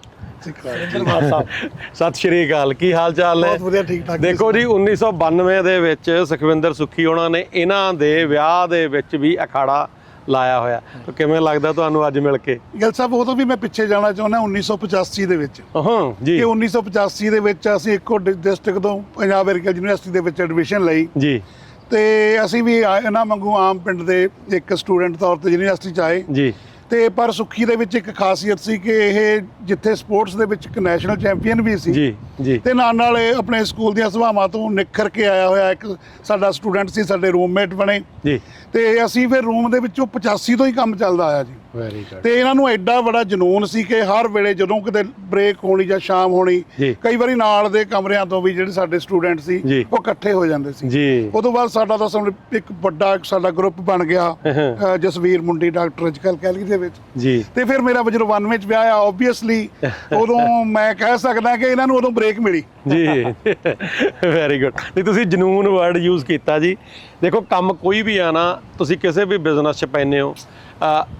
ਸਤਿ ਸ਼੍ਰੀ ਅਕਾਲ ਕੀ ਹਾਲ ਚਾਲ ਨੇ? ਬਹੁਤ ਵਧੀਆ, ਠੀਕ ਠਾਕ। ਦੇਖੋ ਜੀ 1992 ਦੇ ਵਿੱਚ ਸੁਖਵਿੰਦਰ ਸੁੱਖੀ ਉਹਨਾਂ ਨੇ। ਇਹਨਾਂ ਦੇ ਵਿਆਹ ਦੇ ਵਿੱਚ ਵੀ ਅਖਾੜਾ ਲਾਇਆ ਹੋਇਆ। ਤਾਂ ਕਿਵੇਂ ਲੱਗਦਾ ਤੁਹਾਨੂੰ ਅੱਜ ਮਿਲ ਕੇ? ਗਿੱਲ ਸਾਹਿਬ ਉਦੋਂ ਵੀ ਮੈਂ ਪਿੱਛੇ ਜਾਣਾ ਚਾਹੁੰਦਾ 1985 ਦੇ ਵਿੱਚ। ਹਾਂ ਜੀ। ਕਿ 1985 ਦੇ ਵਿੱਚ ਅਸੀਂ ਇੱਕੋ ਡਿਸਟ੍ਰਿਕਟ ਤੋਂ ਪੰਜਾਬ ਐਗਰੀਕਲਚਰ ਯੂਨੀਵਰਸਿਟੀ ਦੇ ਵਿੱਚ ਐਡਮਿਸ਼ਨ ਲਈ। ਜੀ। ਤੇ ਅਸੀਂ ਵੀ ਇਹਨਾਂ ਵਾਂਗੂ ਆਮ ਪਿੰਡ ਦੇ ਇੱਕ ਸਟੂਡੈਂਟ ਤੌਰ ਤੇ ਯੂਨੀਵਰਸਿਟੀ ਚ ਆਏ। ਜੀ। ਤੇ ਪਰ ਸੁੱਖੀ ਦੇ ਵਿੱਚ ਇੱਕ ਖਾਸੀਅਤ ਸੀ ਕਿ ਇਹ ਜਿੱਥੇ ਸਪੋਰਟਸ ਦੇ ਵਿੱਚ ਇੱਕ ਨੈਸ਼ਨਲ ਚੈਂਪੀਅਨ ਵੀ ਸੀ। ਜੀ ਜੀ। ਤੇ ਨਾਲ ਨਾਲ ਇਹ ਆਪਣੇ ਸਕੂਲ ਦੀਆਂ ਸਭਾਵਾਂ ਤੋਂ ਨਿਖਰ ਕੇ ਆਇਆ ਹੋਇਆ ਇੱਕ ਸਾਡਾ ਸਟੂਡੈਂਟ ਸੀ ਸਾਡੇ ਰੂਮਮੇਟ ਬਣੇ। ਜੀ। ਤੇ ਅਸੀਂ ਫਿਰ ਰੂਮ ਦੇ ਵਿੱਚੋਂ 85 ਤੋਂ ਹੀ ਕੰਮ ਚੱਲਦਾ ਆਇਆ ਜੀ। ਵੈਰੀ ਗੁੱਡ ਤੇ ਇਹਨਾਂ ਨੂੰ ਐਡਾ ਬੜਾ ਜਨੂਨ ਸੀ ਕਿ ਹਰ ਵੇਲੇ ਜਦੋਂ ਕਿਤੇ ਬ੍ਰੇਕ ਹੋਣੀ ਜਾਂ ਸ਼ਾਮ ਹੋਣੀ ਜੀ। ਕਈ ਵਾਰੀ ਨਾਲ ਦੇ ਕਮਰਿਆਂ ਤੋਂ ਵੀ ਜਿਹੜੇ ਸਾਡੇ ਸਟੂਡੈਂਟ ਸੀ ਜੀ। ਉਹ ਇਕੱਠੇ ਹੋ ਜਾਂਦੇ ਸੀ। ਜੀ। ਉਦੋਂ ਬਾਅਦ ਸਾਡਾ ਤਾਂ ਸਮਝ ਇੱਕ ਵੱਡਾ ਸਾਡਾ ਗਰੁੱਪ ਬਣ ਗਿਆ ਅ, ਜਸਵੀਰ ਮੁੰਡੀ ਡਾਕਟਰ ਅੱਜਕੱਲ ਕੈਲੀ ਦੇ ਵਿੱਚ। ਜੀ। ਤੇ ਫਿਰ ਮੇਰਾ ਜਦੋਂ 91 ਵਿੱਚ ਵਿਆਹ ਆ ਆਬਵੀਅਸਲੀ ਉਦੋਂ ਮੈਂ ਕਹਿ ਸਕਦਾ ਕਿ ਇਹਨਾਂ ਨੂੰ ਉਦੋਂ ਬ੍ਰੇਕ ਮਿਲੀ। ਜੀ। ਵੈਰੀ ਗੁੱਡ ਨਹੀਂ ਤੁਸੀਂ ਜਨੂਨ ਵਰਡ ਯੂਜ਼ ਕੀਤਾ ਜੀ। ਦੇਖੋ ਕੰਮ ਕੋਈ ਵੀ ਆ ਨਾ ਤੁਸੀਂ ਕਿਸੇ ਵੀ ਬਿਜ਼ਨਸ 'ਚ ਪੈਨੇ ਹੋ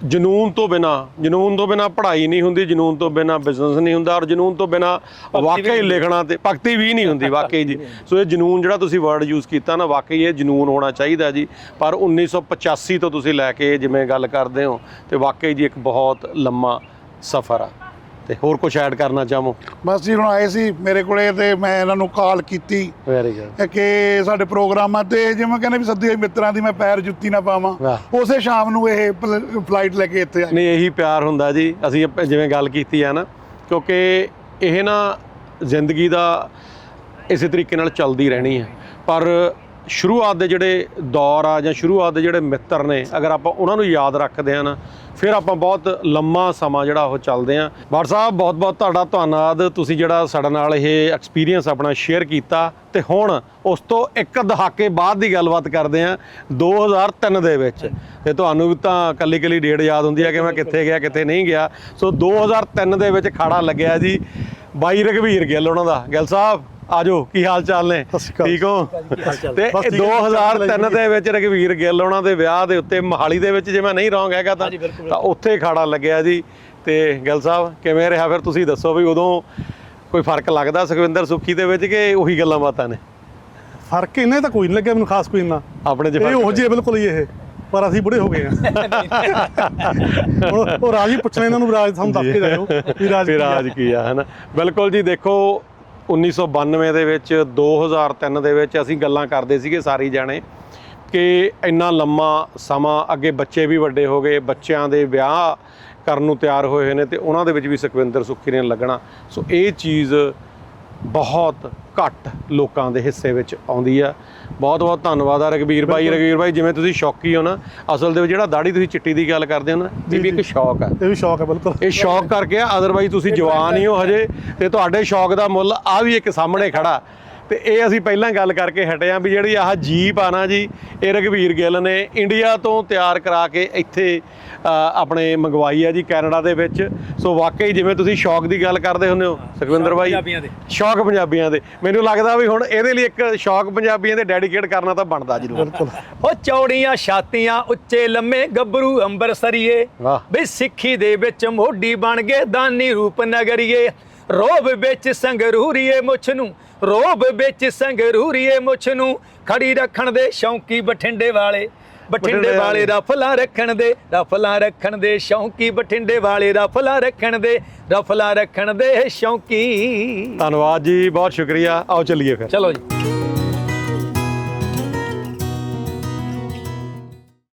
ਜਨੂਨ ਤੋਂ ਬਿਨਾ ਜਨੂਨ ਤੋਂ ਬਿਨਾ ਪੜ੍ਹਾਈ ਨਹੀਂ ਹੁੰਦੀ ਜਨੂਨ ਤੋਂ ਬਿਨਾ ਬਿਜ਼ਨਸ ਨਹੀਂ ਹੁੰਦਾ ਔਰ ਜਨੂਨ ਤੋਂ ਬਿਨਾ ਵਾਕਈ ਲਿਖਣਾ ਤੇ ਭਗਤੀ ਵੀ ਨਹੀਂ ਹੁੰਦੀ ਵਾਕਈ ਜੀ। ਸੋ ਇਹ ਜਨੂਨ ਜਿਹੜਾ ਤੁਸੀਂ ਵਰਡ ਯੂਜ਼ ਕੀਤਾ ਨਾ ਵਾਕਈ ਇਹ ਜਨੂਨ ਹੋਣਾ ਚਾਹੀਦਾ ਜੀ। ਪਰ 1985 ਤੋਂ ਤੁਸੀਂ ਲੈ ਕੇ ਜਿਵੇਂ ਗੱਲ ਕਰਦੇ ਹੋ ਤੇ ਵਾਕਈ ਜੀ ਇੱਕ ਬਹੁਤ ਲੰਮਾ ਸਫ਼ਰ ਆ। ਤੇ ਹੋਰ ਕੁਝ ਐਡ ਕਰਨਾ ਚਾਹੋ ਬਸ ਜੀ ਹੁਣ ਆਏ ਸੀ ਮੇਰੇ ਕੋਲੇ ਤੇ ਮੈਂ ਇਹਨਾਂ ਨੂੰ ਕਾਲ ਕੀਤੀ। ਵੈਰੀ ਗੁੱਡ ਕਿ ਸਾਡੇ ਪ੍ਰੋਗਰਾਮਾਂ ਤੇ ਜਿਵੇਂ ਕਹਿੰਦੇ ਵੀ ਸੱਦੀ ਮਿੱਤਰਾਂ ਦੀ ਮੈਂ ਪੈਰ ਜੁੱਤੀ ਨਾ ਪਾਵਾਂ। ਉਸੇ ਸ਼ਾਮ ਨੂੰ ਇਹ ਫਲਾਈਟ ਲੈ ਕੇ ਇੱਥੇ ਆਏ। ਨਹੀਂ ਇਹੀ ਪਿਆਰ ਹੁੰਦਾ ਜੀ। ਅਸੀਂ ਜਿਵੇਂ ਗੱਲ ਕੀਤੀ ਆ ਨਾ ਕਿਉਂਕਿ ਇਹ ਨਾ ਜ਼ਿੰਦਗੀ ਦਾ ਇਸੇ ਤਰੀਕੇ ਨਾਲ ਚੱਲਦੀ ਰਹਿਣੀ ਹੈ ਪਰ ਸ਼ੁਰੂਆਤ ਦੇ ਜਿਹੜੇ ਦੌਰ ਆ ਜਾਂ ਸ਼ੁਰੂਆਤ ਦੇ ਜਿਹੜੇ ਮਿੱਤਰ ਨੇ, ਅਗਰ ਆਪਾਂ ਉਹਨਾਂ ਨੂੰ ਯਾਦ ਰੱਖਦੇ ਹਾਂ ਫਿਰ ਆਪਾਂ ਬਹੁਤ ਲੰਮਾ ਸਮਾਂ ਜਿਹੜਾ ਉਹ ਚੱਲਦੇ ਹਾਂ। ਬਾਟ ਸਾਹਿਬ ਬਹੁਤ ਬਹੁਤ ਤੁਹਾਡਾ ਧੰਨਵਾਦ। ਤੁਸੀਂ ਜਿਹੜਾ ਸਾਡੇ ਨਾਲ ਇਹ ਐਕਸਪੀਰੀਅੰਸ ਆਪਣਾ ਸ਼ੇਅਰ ਕੀਤਾ ਤੇ ਹੁਣ ਉਸ ਤੋਂ ਇੱਕ ਦਹਾਕੇ ਬਾਅਦ ਦੀ ਗੱਲਬਾਤ ਕਰਦੇ ਆ 2003 ਦੇ ਵਿੱਚ। ਤੇ ਤੁਹਾਨੂੰ ਵੀ ਤਾਂ ਕੱਲੀ ਕੱਲੀ ਡੇਟ ਯਾਦ ਹੁੰਦੀ ਹੈ ਕਿ ਮੈਂ ਕਿੱਥੇ ਗਿਆ, ਕਿੱਥੇ ਨਹੀਂ ਗਿਆ। ਸੋ 2003 ਦੇ ਵਿੱਚ ਖਾੜਾ ਲੱਗਿਆ ਜੀ। ਬਾਈ ਰਘਵੀਰ ਗਿੱਲ ਉਹਨਾਂ ਦਾ। ਗਿੱਲ ਸਾਹਿਬ ਆਜੋ ਕੀ ਹਾਲ ਚਾਲ ਨੇ? ਠੀਕ ਹੋ? ਤੇ ਇਹ 2003 ਦੇ ਵਿੱਚ ਰਘਵੀਰ ਗਿੱਲ ਉਹਨਾਂ ਦੇ ਵਿਆਹ ਦੇ ਉੱਤੇ ਮਹਾਲੀ ਦੇ ਵਿੱਚ ਜੇ ਮੈਂ ਨਹੀਂ ਰੋਂਗ ਹੈਗਾ ਤਾਂ ਤਾਂ ਉੱਥੇ ਖਾੜਾ ਲੱਗਿਆ ਜੀ। ਤੇ ਗਿੱਲ ਸਾਹਿਬ ਕਿਵੇਂ ਰਿਹਾ? ਫਿਰ ਤੁਸੀਂ ਦੱਸੋ ਵੀ ਉਦੋਂ ਕੋਈ ਫ਼ਰਕ ਲੱਗਦਾ ਸੁਖਵਿੰਦਰ ਸੁੱਖੀ ਦੇ ਵਿੱਚ ਕਿ ਉਹੀ ਗੱਲਾਂ ਬਾਤਾਂ ਨੇ? ਫ਼ਰਕ ਇੰਨਾ ਤਾਂ ਕੋਈ ਨਹੀਂ ਲੱਗਿਆ ਮੈਨੂੰ ਖਾਸ ਕੋਈ ਇੰਨਾ। ਆਪਣੇ ਇਹ ਉਹ ਜਿਹੇ ਬਿਲਕੁਲ ਹੀ ਇਹ ਪਰ ਅਸੀਂ ਬੁੜੇ ਹੋ ਗਏ ਆ ਹੁਣ ਉਹ ਰਾਜ ਪੁੱਛਣਾ ਇਹਨਾਂ ਨੂੰ ਰਾਜ ਸਾਨੂੰ ਦੱਸ ਕੇ ਜਾਇਓ ਵੀ ਰਾਜ ਕੀ ਆ। ਰਾਜ ਕੀ ਆ ਹਨਾ? ਬਿਲਕੁਲ ਜੀ ਦੇਖੋ 1992 ਦੇ ਵਿੱਚ 2003 ਦੇ ਵਿੱਚ ਅਸੀਂ ਗੱਲਾਂ ਕਰਦੇ ਸੀਗੇ ਸਾਰੇ ਜਾਣੇ ਕਿ ਇੰਨਾ ਲੰਮਾ ਸਮਾਂ, ਅੱਗੇ ਬੱਚੇ ਵੀ ਵੱਡੇ ਹੋ ਗਏ, ਬੱਚਿਆਂ ਦੇ ਵਿਆਹ ਕਰਨ ਨੂੰ ਤਿਆਰ ਹੋਏ ਹੋਏ ਨੇ ਤੇ ਉਹਨਾਂ ਦੇ ਵਿੱਚ ਵੀ ਸੁਖਵਿੰਦਰ ਸੁੱਖੀ ਨੇ ਲੱਗਣਾ। ਸੋ ਇਹ ਚੀਜ਼ ਬਹੁਤ ਘੱਟ ਲੋਕਾਂ ਦੇ ਹਿੱਸੇ ਵਿੱਚ ਆਉਂਦੀ ਆ। ਬਹੁਤ ਬਹੁਤ ਧੰਨਵਾਦ ਆ ਰਗਵੀਰ ਭਾਈ। ਰਗਵੀਰ ਭਾਈ ਜਿਵੇਂ ਤੁਸੀਂ ਸ਼ੌਕੀ ਹੋ ਨਾ ਅਸਲ ਦੇ ਵਿੱਚ ਜਿਹੜਾ ਦਾੜੀ ਤੁਸੀਂ ਚਿੱਟੀ ਦੀ ਗੱਲ ਕਰਦੇ ਹੋ ਨਾ ਇਹ ਵੀ ਇੱਕ ਸ਼ੌਕ ਆ। ਇਹ ਵੀ ਸ਼ੌਕ ਹੈ ਬਿਲਕੁਲ। ਇਹ ਸ਼ੌਕ ਕਰਕੇ ਆ ਅਦਰਵਾਈਜ਼ ਤੁਸੀਂ ਜਵਾਨ ਹੀ ਹੋ। ਹਜੇ ਤੇ ਤੁਹਾਡੇ ਸ਼ੌਕ ਦਾ ਮੁੱਲ ਆ ਵੀ ਇੱਕ ਸਾਹਮਣੇ ਖੜਾ। ਤੇ ਇਹ ਅਸੀਂ ਪਹਿਲਾਂ ਗੱਲ ਕਰਕੇ ਹਟੇ ਆਂ ਵੀ ਜਿਹੜੀ ਆਹ ਜੀਪ ਆ ਨਾ ਜੀ ਇਹ ਰਘਵੀਰ ਗਿੱਲ ਨੇ ਇੰਡੀਆ ਤੋਂ ਤਿਆਰ ਕਰਾ ਕੇ ਇੱਥੇ ਆਪਣੇ ਮੰਗਵਾਈ ਆ ਜੀ ਕੈਨੇਡਾ ਦੇ ਵਿੱਚ। ਸੋ ਵਾਕਈ ਜਿਵੇਂ ਤੁਸੀਂ ਸ਼ੌਕ ਦੀ ਗੱਲ ਕਰਦੇ ਹੁੰਦੇ ਹੋ ਸੁਖਵਿੰਦਰ ਦੇ। ਸ਼ੌਕ ਪੰਜਾਬੀਆਂ ਦੇ। ਮੈਨੂੰ ਲੱਗਦਾ ਵੀ ਹੁਣ ਇਹਦੇ ਲਈ ਇੱਕ ਸ਼ੌਕ ਪੰਜਾਬੀਆਂ ਦੇ ਡੈਡੀਕੇਟ ਕਰਨਾ ਤਾਂ ਬਣਦਾ ਜ਼ਰੂਰ। ਉਹ ਚੌੜੀਆਂ ਛਾਤੀਆਂ ਉੱਚੇ ਲੰਮੇ ਗੱਭਰੂ ਅੰਬਰਸਰੀਏ। ਬਈ ਸਿੱਖੀ ਦੇ ਵਿੱਚ ਮੋਢੀ ਬਣ ਗਏ ਦਾਨੀ ਰੂਪ ਨਗਰੀਏ। ਰੋਬ ਵਿੱਚ ਸੰਗਰੂਰੀਏ ਮੁੱਛ ਨੂੰ। ਰੋਬ ਵਿੱਚ ਸੰਗਰੂਰੀਏ ਮੁੱਛ ਨੂੰ ਖੜੀ ਰੱਖਣ ਦੇ ਸ਼ੌਂਕੀ ਬਠਿੰਡੇ ਵਾਲੇ। ਬਠਿੰਡੇ ਵਾਲੇ। ਰਫਲਾਂ ਰੱਖਣ ਦੇ ਰਫਲਾਂ ਰੱਖਣ ਦੇ ਸ਼ੌਂਕੀ ਬਠਿੰਡੇ ਵਾਲੇ ਰਫਲਾਂ ਰੱਖਣ ਦੇ ਰਫਲਾਂ ਰੱਖਣ ਦੇ ਸ਼ੌਂਕੀ। ਧੰਨਵਾਦ ਜੀ ਬਹੁਤ ਸ਼ੁਕਰੀਆ। ਆਓ ਚੱਲੀਏ ਫਿਰ। ਚਲੋ ਜੀ।